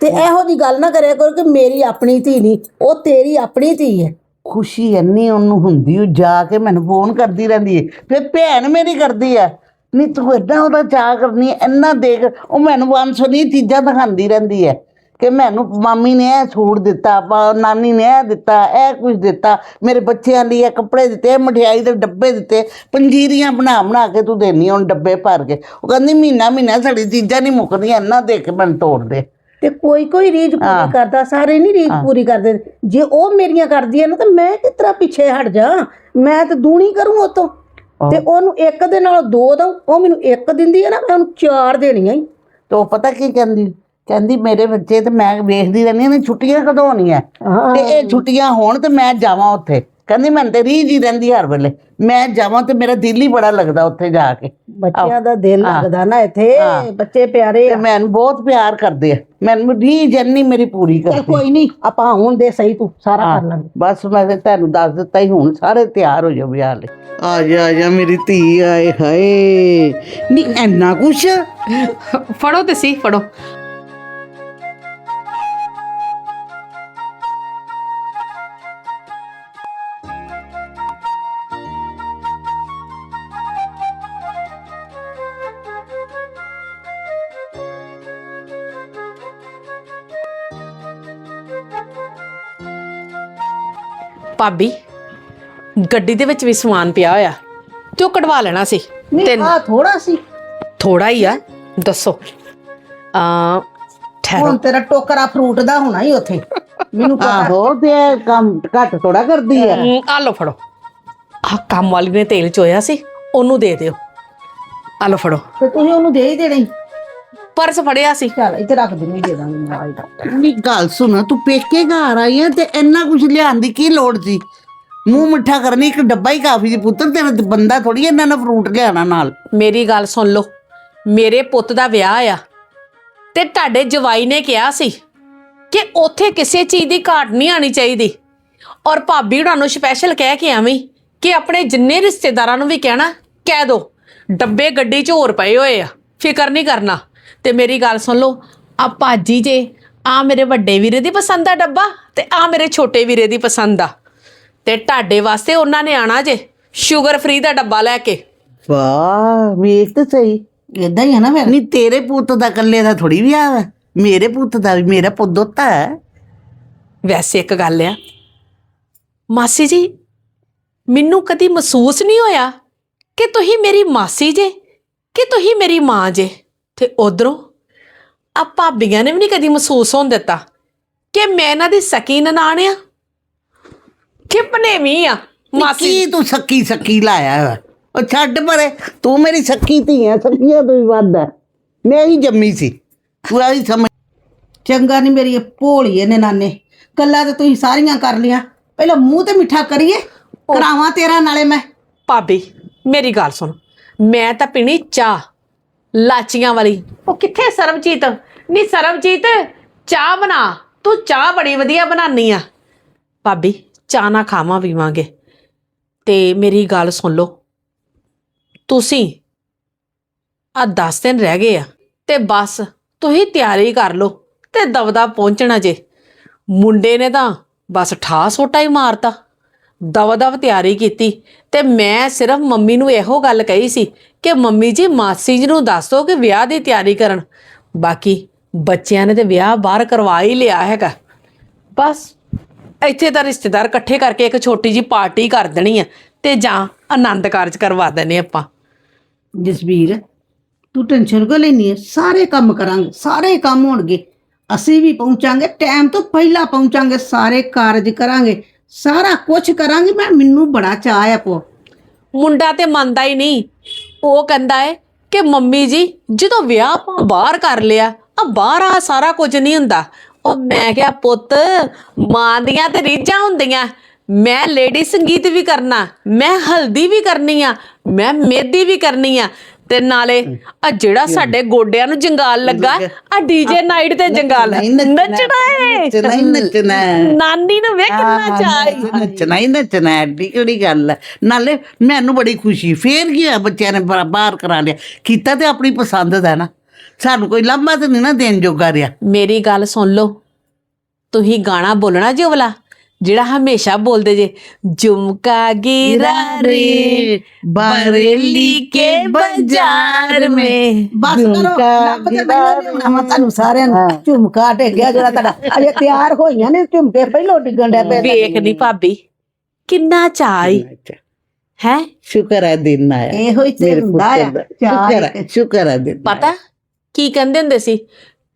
ਤੇ ਇਹੋ ਜੀ ਗੱਲ ਨਾ ਕਰਿਆ ਕਰੋ ਕਿ ਮੇਰੀ ਆਪਣੀ ਧੀ ਨਹੀਂ ਉਹ ਤੇਰੀ ਆਪਣੀ ਧੀ ਹੈ। ਖੁਸ਼ੀ ਇੰਨੀ ਉਹਨੂੰ ਹੁੰਦੀ ਉਹ ਜਾ ਕੇ ਮੈਨੂੰ ਫੋਨ ਕਰਦੀ ਰਹਿੰਦੀ ਹੈ ਫਿਰ ਭੈਣ ਮੇਰੀ ਕਰਦੀ ਹੈ ਨਹੀਂ ਤੂੰ ਏਦਾਂ ਉਹਦਾ ਚਾਹ ਕਰਨੀ ਹੈ ਇੰਨਾ ਦੇਖ, ਉਹ ਮੈਨੂੰ ਵਾਂਸਨੀ ਚੀਜ਼ਾਂ ਦਿਖਾਉਂਦੀ ਰਹਿੰਦੀ ਹੈ ਕਿ ਮੈਨੂੰ ਮਾਮੀ ਨੇ ਇਹ ਸੂਟ ਦਿੱਤਾ ਨਾਨੀ ਨੇ ਇਹ ਦਿੱਤਾ, ਇਹ ਕੁਝ ਦਿੱਤਾ, ਮੇਰੇ ਬੱਚਿਆਂ ਲਈ ਇਹ ਕੱਪੜੇ ਦਿੱਤੇ ਮਠਿਆਈ ਦੇ ਡੱਬੇ ਦਿੱਤੇ, ਪੰਜੀਰੀਆਂ ਬਣਾ ਬਣਾ ਕੇ ਤੂੰ ਦੇਣੀ ਹੁਣ ਡੱਬੇ ਭਰ ਕੇ। ਉਹ ਕਹਿੰਦੀ ਮਹੀਨਾ ਮਹੀਨਾ ਸਾਡੀ ਚੀਜ਼ਾਂ ਨਹੀਂ ਮੁੱਕਦੀਆਂ, ਇੰਨਾ ਦੇ ਕੇ ਮੈਨੂੰ ਤੋੜ ਦੇ ਤੇ ਕੋਈ ਕੋਈ ਰੀਝ ਪੂਰੀ ਕਰਦਾ ਸਾਰੇ ਨਹੀਂ ਰੀਝ ਪੂਰੀ ਕਰਦੇ। ਜੇ ਉਹ ਮੇਰੀਆਂ ਕਰਦੀਆਂ ਨਾ ਤਾਂ ਮੈਂ ਕਿਸ ਤਰ੍ਹਾਂ ਪਿੱਛੇ ਹਟ ਜਾ? ਮੈਂ ਤਾਂ ਦੂਣੀ ਕਰੂੰ ਉਹ ਤੋਂ ਤੇ ਉਹਨੂੰ ਇੱਕ ਦੇ ਨਾਲ ਦੋ ਦਊਂ। ਉਹ ਮੈਨੂੰ ਇੱਕ ਦਿੰਦੀ ਹੈ ਨਾ ਮੈਂ ਉਹਨੂੰ ਚਾਰ ਦੇਣੀਆਂ ਹੀ ਤੇ ਉਹ ਪਤਾ ਕੀ ਕਹਿੰਦੀ? ਕਹਿੰਦੀ ਮੇਰੇ ਬੱਚੇ ਤੇ ਮੈਂ ਵੇਖਦੀ ਰਹਿੰਦੀ ਵੀ ਛੁੱਟੀਆਂ ਕਦੋਂ ਹੋਣੀਆਂ? ਤੇ ਇਹ ਛੁੱਟੀਆਂ ਹੋਣ ਤੇ ਮੈਂ ਜਾਵਾਂ ਉੱਥੇ। ਕਹਿੰਦੀ ਮੈਨੂੰ ਤੇ ਰੀਝ ਹੀ ਰਹਿੰਦੀ ਹਰ ਵੇਲੇ। ਮੈਂ ਜਾਵਾਂ ਤੇ ਮੇਰਾ ਦਿਲ ਹੀ ਬੜਾ ਲੱਗਦਾ ਉੱਥੇ ਜਾ ਕੇ। ਬੱਚਿਆਂ ਦਾ ਦਿਲ ਲੱਗਦਾ ਨਾ ਇੱਥੇ ਬੱਚੇ ਪਿਆਰੇ ਤੇ ਆ। ਮੈਨੂੰ ਬਹੁਤ ਪਿਆਰ ਕਰਦੇ ਆ। ਮੈਨੂੰ ਰੀਝ ਇੰਨੀ ਮੇਰੀ ਪੂਰੀ ਕਰਦੀ ਕੋਈ ਨਹੀਂ ਆਪਾਂ ਹੁਣ ਦੇ ਸਹੀ ਤੂੰ ਸਾਰਾ ਕਰ ਲਾਂਗੇ। ਬਸ ਮੈਂ ਤੇ ਤੁਹਾਨੂੰ ਦੱਸ ਦਿੱਤਾ ਹੀ ਹੁਣ ਸਾਰੇ ਤਿਆਰ ਹੋ ਜਾਓ ਵਿਆਹ ਲਈ। ਆ ਜਾ ਆ ਜਾ ਮੇਰੀ ਧੀ ਆਏ ਹਾਏ। ਨਹੀਂ ਇੰਨਾ ਕੁਛ? ਫੜੋ ਤੇ ਸੀ ਫੜੋ। ਭਾਬੀ ਗੱਡੀ ਦੇ ਵਿੱਚ ਵੀ ਸਮਾਨ ਪਿਆ ਹੋਇਆ। ਤੇ ਉਹ ਕਢਵਾ ਲੈਣਾ ਸੀ। ਨਹੀਂ ਆ ਥੋੜਾ ਸੀ। ਥੋੜਾ ਹੀ ਆ। ਦੱਸੋ। ਆ ਠਹਿਰੋ। ਹੁਣ ਤੇਰਾ ਟੋਕਰਾ ਫਰੂਟ ਦਾ ਹੋਣਾ ਹੀ ਉੱਥੇ। ਮੈਨੂੰ ਪਤਾ। ਆਹੋ ਤੇ ਕੰਮ ਘੱਟ ਥੋੜਾ ਕਰਦੀ ਹਮ, ਆ ਲਓ ਫੜੋ। ਆ ਕੰਮ ਵਾਲੀ ਨੇ ਤੇਲ ਚੋਇਆ ਸੀ ਉਹਨੂੰ ਦੇ ਦਿਓ। ਆ ਲਓ ਫੜੋ। ਤੇ ਤੁਸੀਂ ਉਹਨੂੰ ਦੇ ਹੀ ਦੇਣੀ। ਪਰਸ ਫੜਿਆ ਸੀ। ਚੱਲ ਇੱਥੇ ਰੱਖ ਦਿੰਦੀ ਦੇ ਦਾਂਗੀ ਦਾ ਨਹੀਂ ਗੱਲ ਸੁਣ ਤੂੰ ਪੇਕੇ ਘਰ ਆਈ ਆ ਤੇ ਇੰਨਾ ਕੁਝ ਲਿਆਉਣ ਦੀ ਕੀ ਲੋੜ ਸੀ? ਮੂੰਹ ਮਿੱਠਾ ਕਰਨੀ ਇੱਕ ਡੱਬਾ ਹੀ ਕਾਫੀ ਸੀ ਪੁੱਤਰ ਤੇਰਾ ਤੇ ਬੰਦਾ ਥੋੜੀ ਇਹਨਾਂ ਨੇ ਫਰੂਟ ਲਿਆਣਾ ਨਾਲ। ਮੇਰੀ ਗੱਲ ਸੁਣ ਲਓ ਮੇਰੇ ਪੁੱਤ ਦਾ ਵਿਆਹ ਆ ਤੇ ਤੁਹਾਡੇ ਜਵਾਈ ਨੇ ਕਿਹਾ ਸੀ ਕਿ ਉੱਥੇ ਕਿਸੇ ਚੀਜ਼ ਦੀ ਘਾਟ ਨਹੀਂ ਆਣੀ ਚਾਹੀਦੀ। ਔਰ ਭਾਬੀ ਹੁਣਾਂ ਨੂੰ ਸਪੈਸ਼ਲ ਕਹਿ ਕੇ ਆਵੀਂ ਕਿ ਆਪਣੇ ਜਿੰਨੇ ਰਿਸ਼ਤੇਦਾਰਾਂ ਨੂੰ ਵੀ ਕਹਿਣਾ ਕਹਿ ਦੋ ਡੱਬੇ ਗੱਡੀ 'ਚ ਹੋਰ ਪਏ ਹੋਏ ਆ ਫਿਕਰ ਨਹੀਂ ਕਰਨਾ। ਤੇ ਮੇਰੀ ਗੱਲ ਸੁਣ ਲਓ ਆ ਭਾਜੀ ਜੇ ਆ ਮੇਰੇ ਵੱਡੇ ਵੀਰੇ ਦੀ ਪਸੰਦ ਆ ਡੱਬਾ ਤੇ ਆ ਮੇਰੇ ਛੋਟੇ ਵੀਰੇ ਦੀ ਪਸੰਦ ਆ। ਤੇ ਤੁਹਾਡੇ ਵਾਸਤੇ ਉਹਨਾਂ ਨੇ ਆਣਾ ਜੇ ਸ਼ੂਗਰ ਫ੍ਰੀ ਦਾ ਡੱਬਾ ਲੈ ਕੇ। ਵਾਹ ਵੇਖ ਤੇ ਸਹੀ। ਇਦਾਂ ਹੀ ਹੈ ਨਾ ਫਿਰ। ਨਹੀਂ ਤੇਰੇ ਪੁੱਤ ਦਾ ਇਕੱਲੇ ਦਾ ਥੋੜੀ ਵਿਆਹ ਹੈ ਮੇਰੇ ਪੁੱਤ ਦਾ ਵੀ ਮੇਰਾ ਪੁੱਤ ਦੋਤਾ ਹੈ। ਵੈਸੇ ਇੱਕ ਗੱਲ ਆ ਮਾਸੀ ਜੀ ਮੈਨੂੰ ਕਦੀ ਮਹਿਸੂਸ ਨਹੀਂ ਹੋਇਆ ਕਿ ਤੁਸੀਂ ਮੇਰੀ ਮਾਸੀ ਜੇ ਕਿ ਤੁਸੀਂ ਮੇਰੀ ਮਾਂ ਜੇ। ਤੇ ਉਧਰੋਂ ਆ ਭਾਬੀਆਂ ਨੇ ਵੀ ਨਹੀਂ ਕਦੀ ਮਹਿਸੂਸ ਹੋਣ ਦਿੱਤਾ ਕਿ ਮੈਂ ਇਹਨਾਂ ਦੀ ਸਕੀ ਨਨਾਣ ਆ ਭਨੇਵੀਂ ਆ ਮਾਸੀ ਕੀ ਤੂੰ ਸੱਕੀ ਸੱਕੀ ਲਾਇਆ ਹੋਇਆ? ਉਹ ਛੱਡ ਪਰੇ ਤੂੰ ਮੇਰੀ ਸੱਕੀ ਧੀ ਹੈ ਸੱਕੀਆਂ ਤੋਂ ਵੀ ਵੱਧ ਹੈ ਮੈਂ ਹੀ ਜੰਮੀ ਸੀ। ਤੂੰ ਆਈ ਸਮਝ। ਚੰਗਾ ਨਹੀਂ ਮੇਰੀ ਇਹ ਭੋਲੀ ਇਹਨੇ ਨਾਨੇ ਕੱਲਾ ਤੇ ਤੁਸੀਂ ਸਾਰੀਆਂ ਕਰ ਲਿਆ ਪਹਿਲਾਂ ਮੂੰਹ ਤੇ ਮਿੱਠਾ ਕਰੀਏ ਕਰਾਵਾਂ ਤੇਰਾ ਨਾਲੇ ਮੈਂ। ਭਾਬੀ ਮੇਰੀ ਗੱਲ ਸੁਣ। ਮੈਂ ਤਾਂ ਪੀਣੀ ਚਾਹ। ਲਾਚੀਆਂ ਵਾਲੀ। ਉਹ ਕਿੱਥੇ ਸਰਬਜੀਤ? ਨਹੀਂ ਸਰਬਜੀਤ, ਚਾਹ ਬਣਾ। ਤੂੰ ਚਾਹ ਬੜੀ ਵਧੀਆ ਬਣਾਨੀ ਆ। ਭਾਬੀ, ਚਾਹ ਨਾ ਖਾਵਾਂ ਪੀਵਾਂਗੇ। ਤੇ ਮੇਰੀ ਗੱਲ ਸੁਣ ਲਓ। ਤੁਸੀਂ ਆ 10 ਦਿਨ ਰਹਿ ਗਏ ਆ ਤੇ ਬਸ ਤੁਸੀਂ ਤਿਆਰੀ ਕਰ ਲਓ ਤੇ ਦਵਦਾ ਪਹੁੰਚਣਾ ਜੇ। ਮੁੰਡੇ ਨੇ ਤਾਂ ਬਸ ਠਾ ਸੋਟਾ ਹੀ ਮਾਰਤਾ। ਦਵਾ ਦਵ ਤਿਆਰੀ ਕੀਤੀ ਤੇ ਮੈਂ ਸਿਰਫ ਮੰਮੀ ਨੂੰ ਇਹੋ ਗੱਲ ਕਹੀ ਸੀ ਕਿ ਮੰਮੀ ਜੀ, ਮਾਸੀ ਜੀ ਨੂੰ ਦੱਸੋ ਕਿ ਵਿਆਹ ਦੀ ਤਿਆਰੀ ਕਰਨ। ਬਾਕੀ ਬੱਚਿਆਂ ਨੇ ਤੇ ਵਿਆਹ ਬਾਹਰ ਕਰਵਾ ਹੀ ਲਿਆ ਹੈਗਾ। ਬਸ ਇੱਥੇ ਤਾਂ ਰਿਸ਼ਤੇਦਾਰ ਇਕੱਠੇ ਕਰਕੇ ਇੱਕ ਛੋਟੀ ਜੀ ਪਾਰਟੀ ਕਰ ਦੇਣੀ ਆ ਤੇ ਜਾਂ ਆਨੰਦ ਕਾਰਜ ਕਰਵਾ ਦੇਣੇ ਆਪਾਂ। ਜਸਵੀਰ, ਤੂੰ ਟੈਨਸ਼ਨ ਕਿਉਂ ਲੈਣੀ ਹੈ ਸਾਰੇ ਕੰਮ ਕਰਾਂਗੇ, ਸਾਰੇ ਕੰਮ ਹੋਣਗੇ। ਅਸੀਂ ਵੀ ਪਹੁੰਚਾਂਗੇ ਟਾਈਮ ਤੋਂ ਪਹਿਲਾਂ ਪਹੁੰਚਾਂਗੇ, ਸਾਰੇ ਕਾਰਜ ਕਰਾਂਗੇ। ਸਾਰਾ ਕੁਝ ਕਰਾਂਗੇ, ਮੈਂ, ਮੈਨੂੰ ਬੜਾ ਚਾਅ ਆ ਪੋ ਮੁੰਡਾ ਤੇ ਮੰਨਦਾ ਹੀ ਨਹੀਂ। ਉਹ ਕਹਿੰਦਾ ਏ ਕਿ ਮੰਮੀ ਜੀ, ਜਦੋਂ ਵਿਆਹ ਆਪਾਂ ਬਾਹਰ ਕਰ ਲਿਆ, ਆ ਬਾਹਰ ਆ ਸਾਰਾ ਕੁਝ ਨਹੀਂ ਹੁੰਦਾ। ਉਹ ਮੈਂ ਕਿਹਾ, ਪੁੱਤ, ਮਾਂ ਦੀਆਂ ਤੇ ਰੀਝਾਂ ਹੁੰਦੀਆਂ। ਮੈਂ ਲੇਡੀ ਸੰਗੀਤ ਵੀ ਕਰਨਾ, ਮੈਂ ਹਲਦੀ ਵੀ ਕਰਨੀ ਆ, ਮੈਂ ਮਹਿੰਦੀ ਵੀ ਕਰਨੀ ਆ। ਤੇ ਨਾਲੇ ਆ ਜਿਹੜਾ ਸਾਡੇ ਗੋਡਿਆਂ ਨੂੰ ਜੰਗਾਲ ਲੱਗਾ ਆ ਡੀਜੇ ਨਾਈਟ ਤੇ ਜੰਗਾਲ ਨੱਚਣਾ, ਏ। ਨੱਚਣਾ ਹੀ ਨੱਚਣਾ। ਨਾਨੀ ਨੂੰ ਵੇਖ ਕਿੰਨਾ ਚਾਹੀ ਨੱਚਣਾ ਹੀ ਨੱਚਣਾ ਐਡੀ ਕਿਹੜੀ ਗੱਲ ਹੈ ਨਾਲੇ ਮੈਨੂੰ ਬੜੀ ਖੁਸ਼ੀ ਫੇਰ ਕੀ ਹੋਇਆ ਬੱਚਿਆਂ ਨੇ ਬਾਹਰ ਕਰਾ ਲਿਆ। ਕੀਤਾ ਤੇ ਆਪਣੀ ਪਸੰਦ ਦਾ ਨਾ। ਸਾਨੂੰ ਕੋਈ ਲਾਂਭਾ ਤੇ ਨਹੀਂ ਨਾ ਦੇਣ ਜੋਗਾ ਰਿਹਾ। ਮੇਰੀ ਗੱਲ ਸੁਣ ਲਓ। ਤੁਸੀਂ ਗਾਣਾ ਬੋਲਣਾ ਜੀ ਉਹ ਵਾਲਾ ਜਿਹੜਾ ਹਮੇਸ਼ਾ ਬੋਲਦੇ ਜੇ ਝੁਮਕਾ ਗਿਰਾ ਰੇ ਬਰੇਲੀ ਕੇ ਬਾਜ਼ਾਰ ਮੇ। ਬਸ ਕਰੋ ਲੱਭ ਕੇ ਲਿਆਉਣਾ ਵਾ ਤੁਹਾਨੂੰ ਸਾਰਿਆਂ ਨੂੰ ਝੁਮਕਾ ਢੇਗਿਆ ਜਿਹੜਾ ਤੁਹਾਡਾ। ਅਜੇ ਤਿਆਰ ਹੋਈਆਂ ਨੇ ਝੁਮਕੇ ਪਹਿਲੋਂ ਡਿੱਗਣ ਡੈ ਪਏ ਵੇਖ ਨਹੀਂ ਭਾਬੀ ਕਿੰਨਾ ਚਾਈ ਹੈ? ਸ਼ੁਕਰ ਹੈ ਦਿਨ ਆਇਆ। ਇਹੋ ਹੀ ਤੇ ਹੁੰਦਾ ਸ਼ੁਕਰ ਹੈ ਸ਼ੁਕਰ ਹੈ ਦਿਨ ਪਤਾ ਕੀ ਕਹਿੰਦੇ ਹੁੰਦੇ ਸੀ?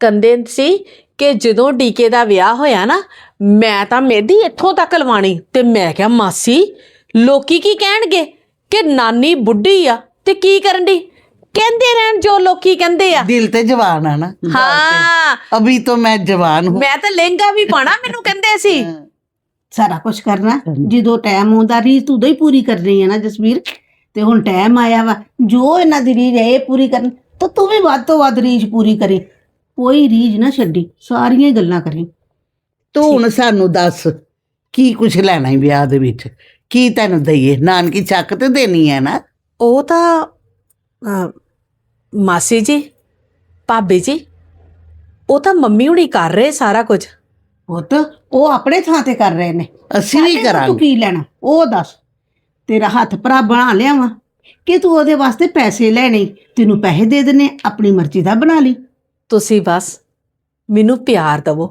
ਕਹਿੰਦੇ ਸੀ ਕਿ ਜਦੋਂ ਡੀਕੇ ਦਾ ਵਿਆਹ ਹੋਇਆ ਨਾ ਮੈਂ ਤਾਂ ਮਹਿੰਦੀ ਇੱਥੋਂ ਤੱਕ ਲਵਾਣੀ ਤੇ ਮੈਂ ਕਿਹਾ ਮਾਸੀ ਲੋਕੀ ਕੀ ਕਹਿਣਗੇ ਕਿ ਨਾਨੀ ਬੁੱਢੀ ਆ ਤੇ ਕੀ ਕਰਨ ਦੀ ਕਹਿੰਦੇ ਰਹਿਣ ਜੋ ਲੋਕੀ ਕਹਿੰਦੇ ਆ। ਦਿਲ ਤੇ ਜਵਾਨ ਆ ਨਾ। ਹਾਂ। ਅਭੀ ਤੋਂ ਮੈਂ ਜਵਾਨ ਹੂੰ। ਮੈਂ ਤਾਂ ਲਹਿੰਗਾ ਵੀ ਪਾਣਾ ਮੈਨੂੰ ਕਹਿੰਦੇ ਸੀ। ਸਾਰਾ ਕੁਝ ਕਰਨਾ। ਜਦੋਂ ਟਾਈਮ ਆਉਂਦਾ ਰੀਤ ਉਦੋਂ ਹੀ ਪੂਰੀ ਕਰਨੀ ਹੈ ਨਾ ਜਸਵੀਰ। ਤੇ ਹੁਣ ਟਾਈਮ ਆਇਆ ਵਾ। ਜੋ ਇਹਨਾਂ ਦੀ ਰੀਝ ਹੈ ਇਹ ਪੂਰੀ ਕਰਨ। ਤਾਂ ਤੂੰ ਵੀ ਵੱਧ ਤੋਂ ਵੱਧ ਰੀਝ ਪੂਰੀ ਕਰੀ। ਕੋਈ ਰੀਝ ਨਾ ਛੱਡੀ ਸਾਰੀਆਂ ਹੀ ਗੱਲਾਂ ਕਰੀ। ਤੂੰ ਹੁਣ ਸਾਨੂੰ ਦੱਸ ਕੀ ਕੁਛ ਲੈਣਾ ਹੈ ਵਿਆਹ ਦੇ ਵਿੱਚ? ਕੀ ਤੈਨੂੰ ਦਈਏ? ਨਾਨਕੀ ਚੱਕ ਤੇ ਦੇਣੀ ਹੈ ਨਾ। ਉਹ ਤਾਂ ਅਹ, ਮਾਸੀ ਜੀ ਭਾਬੀ ਜੀ ਉਹ ਤਾਂ ਮੰਮੀ ਹੁਣੀ ਕਰ ਰਹੇ ਸਾਰਾ ਕੁਝ। ਪੁੱਤ ਉਹ ਆਪਣੇ ਥਾਂ ਤੇ ਕਰ ਰਹੇ ਨੇ। ਅਸੀਂ ਵੀ ਸਾਡੇ ਤੋਂ ਤੂੰ ਕਰਾਂਗੇ। ਕੀ ਲੈਣਾ? ਉਹ ਦੱਸ ਤੇਰਾ ਹੱਥ ਭਰਾ ਬਣਾ ਲਿਆ ਵਾ ਕਿ ਤੂੰ ਉਹਦੇ ਵਾਸਤੇ ਪੈਸੇ ਲੈਣੇ ਤੈਨੂੰ ਪੈਸੇ ਦੇ ਦੇਣੇ ਆਪਣੀ ਮਰਜ਼ੀ ਦਾ ਬਣਾ ਲਈ। ਤੁਸੀਂ ਬਸ ਮੈਨੂੰ ਪਿਆਰ ਦਿਵੋ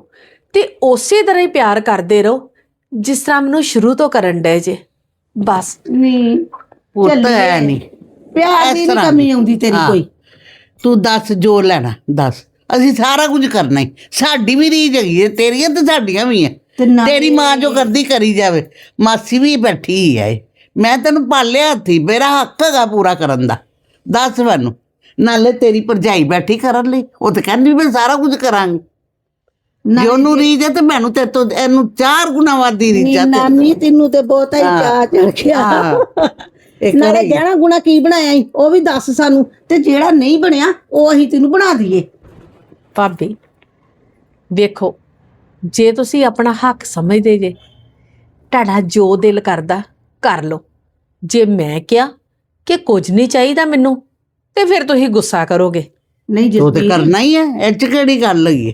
ਤੇ ਉਸੇ ਤਰ੍ਹਾਂ ਹੀ ਪਿਆਰ ਕਰਦੇ ਰਹੋ ਜਿਸ ਤਰ੍ਹਾਂ ਮੈਨੂੰ ਸ਼ੁਰੂ ਤੋਂ ਕਰਨ ਡਏ ਜੇ। ਬਸ। ਨਹੀਂ ਪੁੱਤ ਚੱਲੀਏ। ਹੈ ਨਹੀਂ। ਪਿਆਰ ਇਸ ਦੀ ਨਹੀਂ ਤਰ੍ਹਾਂ ਕਮੀ। ਆਉਂਦੀ ਤੇਰੀ ਹਾਂ। ਕੋਈ। ਤੂੰ ਦੱਸ ਜੋ ਲੈਣਾ ਦੱਸ। ਅਸੀਂ ਸਾਰਾ ਕੁਝ ਕਰਨਾ ਹੀ ਸਾਡੀ ਵੀ ਰੀਝ ਹੈਗੀ ਹੈ ਤੇਰੀਆਂ ਤੇ ਸਾਡੀਆਂ ਵੀ ਹੈ ਤੇ ਨਾ ਤੇਰੀ ਮਾਂ ਜੋ ਕਰਦੀ ਕਰੀ ਜਾਵੇ। ਮਾਸੀ ਵੀ ਬੈਠੀ ਹੀ ਹੈ ਮੈਂ ਤੈਨੂੰ ਪਾਲਿਆ ਹੱਥੀ ਮੇਰਾ ਹੱਕ ਹੈਗਾ ਪੂਰਾ ਕਰਨ ਦਾ। ਦੱਸ ਮੈਨੂੰ ਨਾਲੇ ਤੇਰੀ ਭਰਜਾਈ ਬੈਠੀ ਕਰਨ ਲਈ ਉਹ ਤੇ ਕਹਿੰਦੀ ਮੈਂ ਸਾਰਾ ਕੁਝ ਕਰਾਂਗੀ। ਨਾ- ਜੇ ਉਹਨੂੰ ਰੀਝ ਹੈ ਤੇ ਮੈਨੂੰ ਤੇ ਤੋਂ ਇਹਨੂੰ ਚਾਰ ਗੁਣਾ ਵਾਦੀ ਰੀਝ ਤੇ- ਨਾਨੀ ਤੈਨੂੰ ਤੇ ਬਹੁਤਾ ਹੀ। ਚਾਹ ਚੜ ਗਿਆ। ਨਾਲੇ ਗਹਿਣਾ ਗੁਣਾ ਕੀ ਬਣਾਇਆ ਈ? ਉਹ ਵੀ ਦੱਸ ਸਾਨੂੰ। ਤੇ ਜਿਹੜਾ ਨਹੀਂ ਬਣਿਆ ਉਹ ਅਸੀਂ ਤੈਨੂੰ ਬਣਾ ਦਈਏ। ਭਾਬੀ ਵੇਖੋ ਜੇ ਤੁਸੀਂ ਆਪਣਾ ਹੱਕ ਸਮਝਦੇ ਜੇ ਤੁਹਾਡਾ ਜੋ ਦਿਲ ਕਰਦਾ ਕਰ ਲਓ। ਜੇ ਮੈਂ ਕਿਹਾ ਕਿ ਕੁਝ ਨਹੀਂ ਚਾਹੀਦਾ ਮੈਨੂੰ ਤੇ ਫਿਰ ਤੁਸੀਂ ਗੁੱਸਾ ਕਰੋਗੇ ਨਹੀਂ ਤੇ ਜਸਬੀਰ ਕਰਨਾ ਹੀ ਹੈ ਇਹ ਚ ਕਿਹੜੀ ਗੱਲ ਹੈ?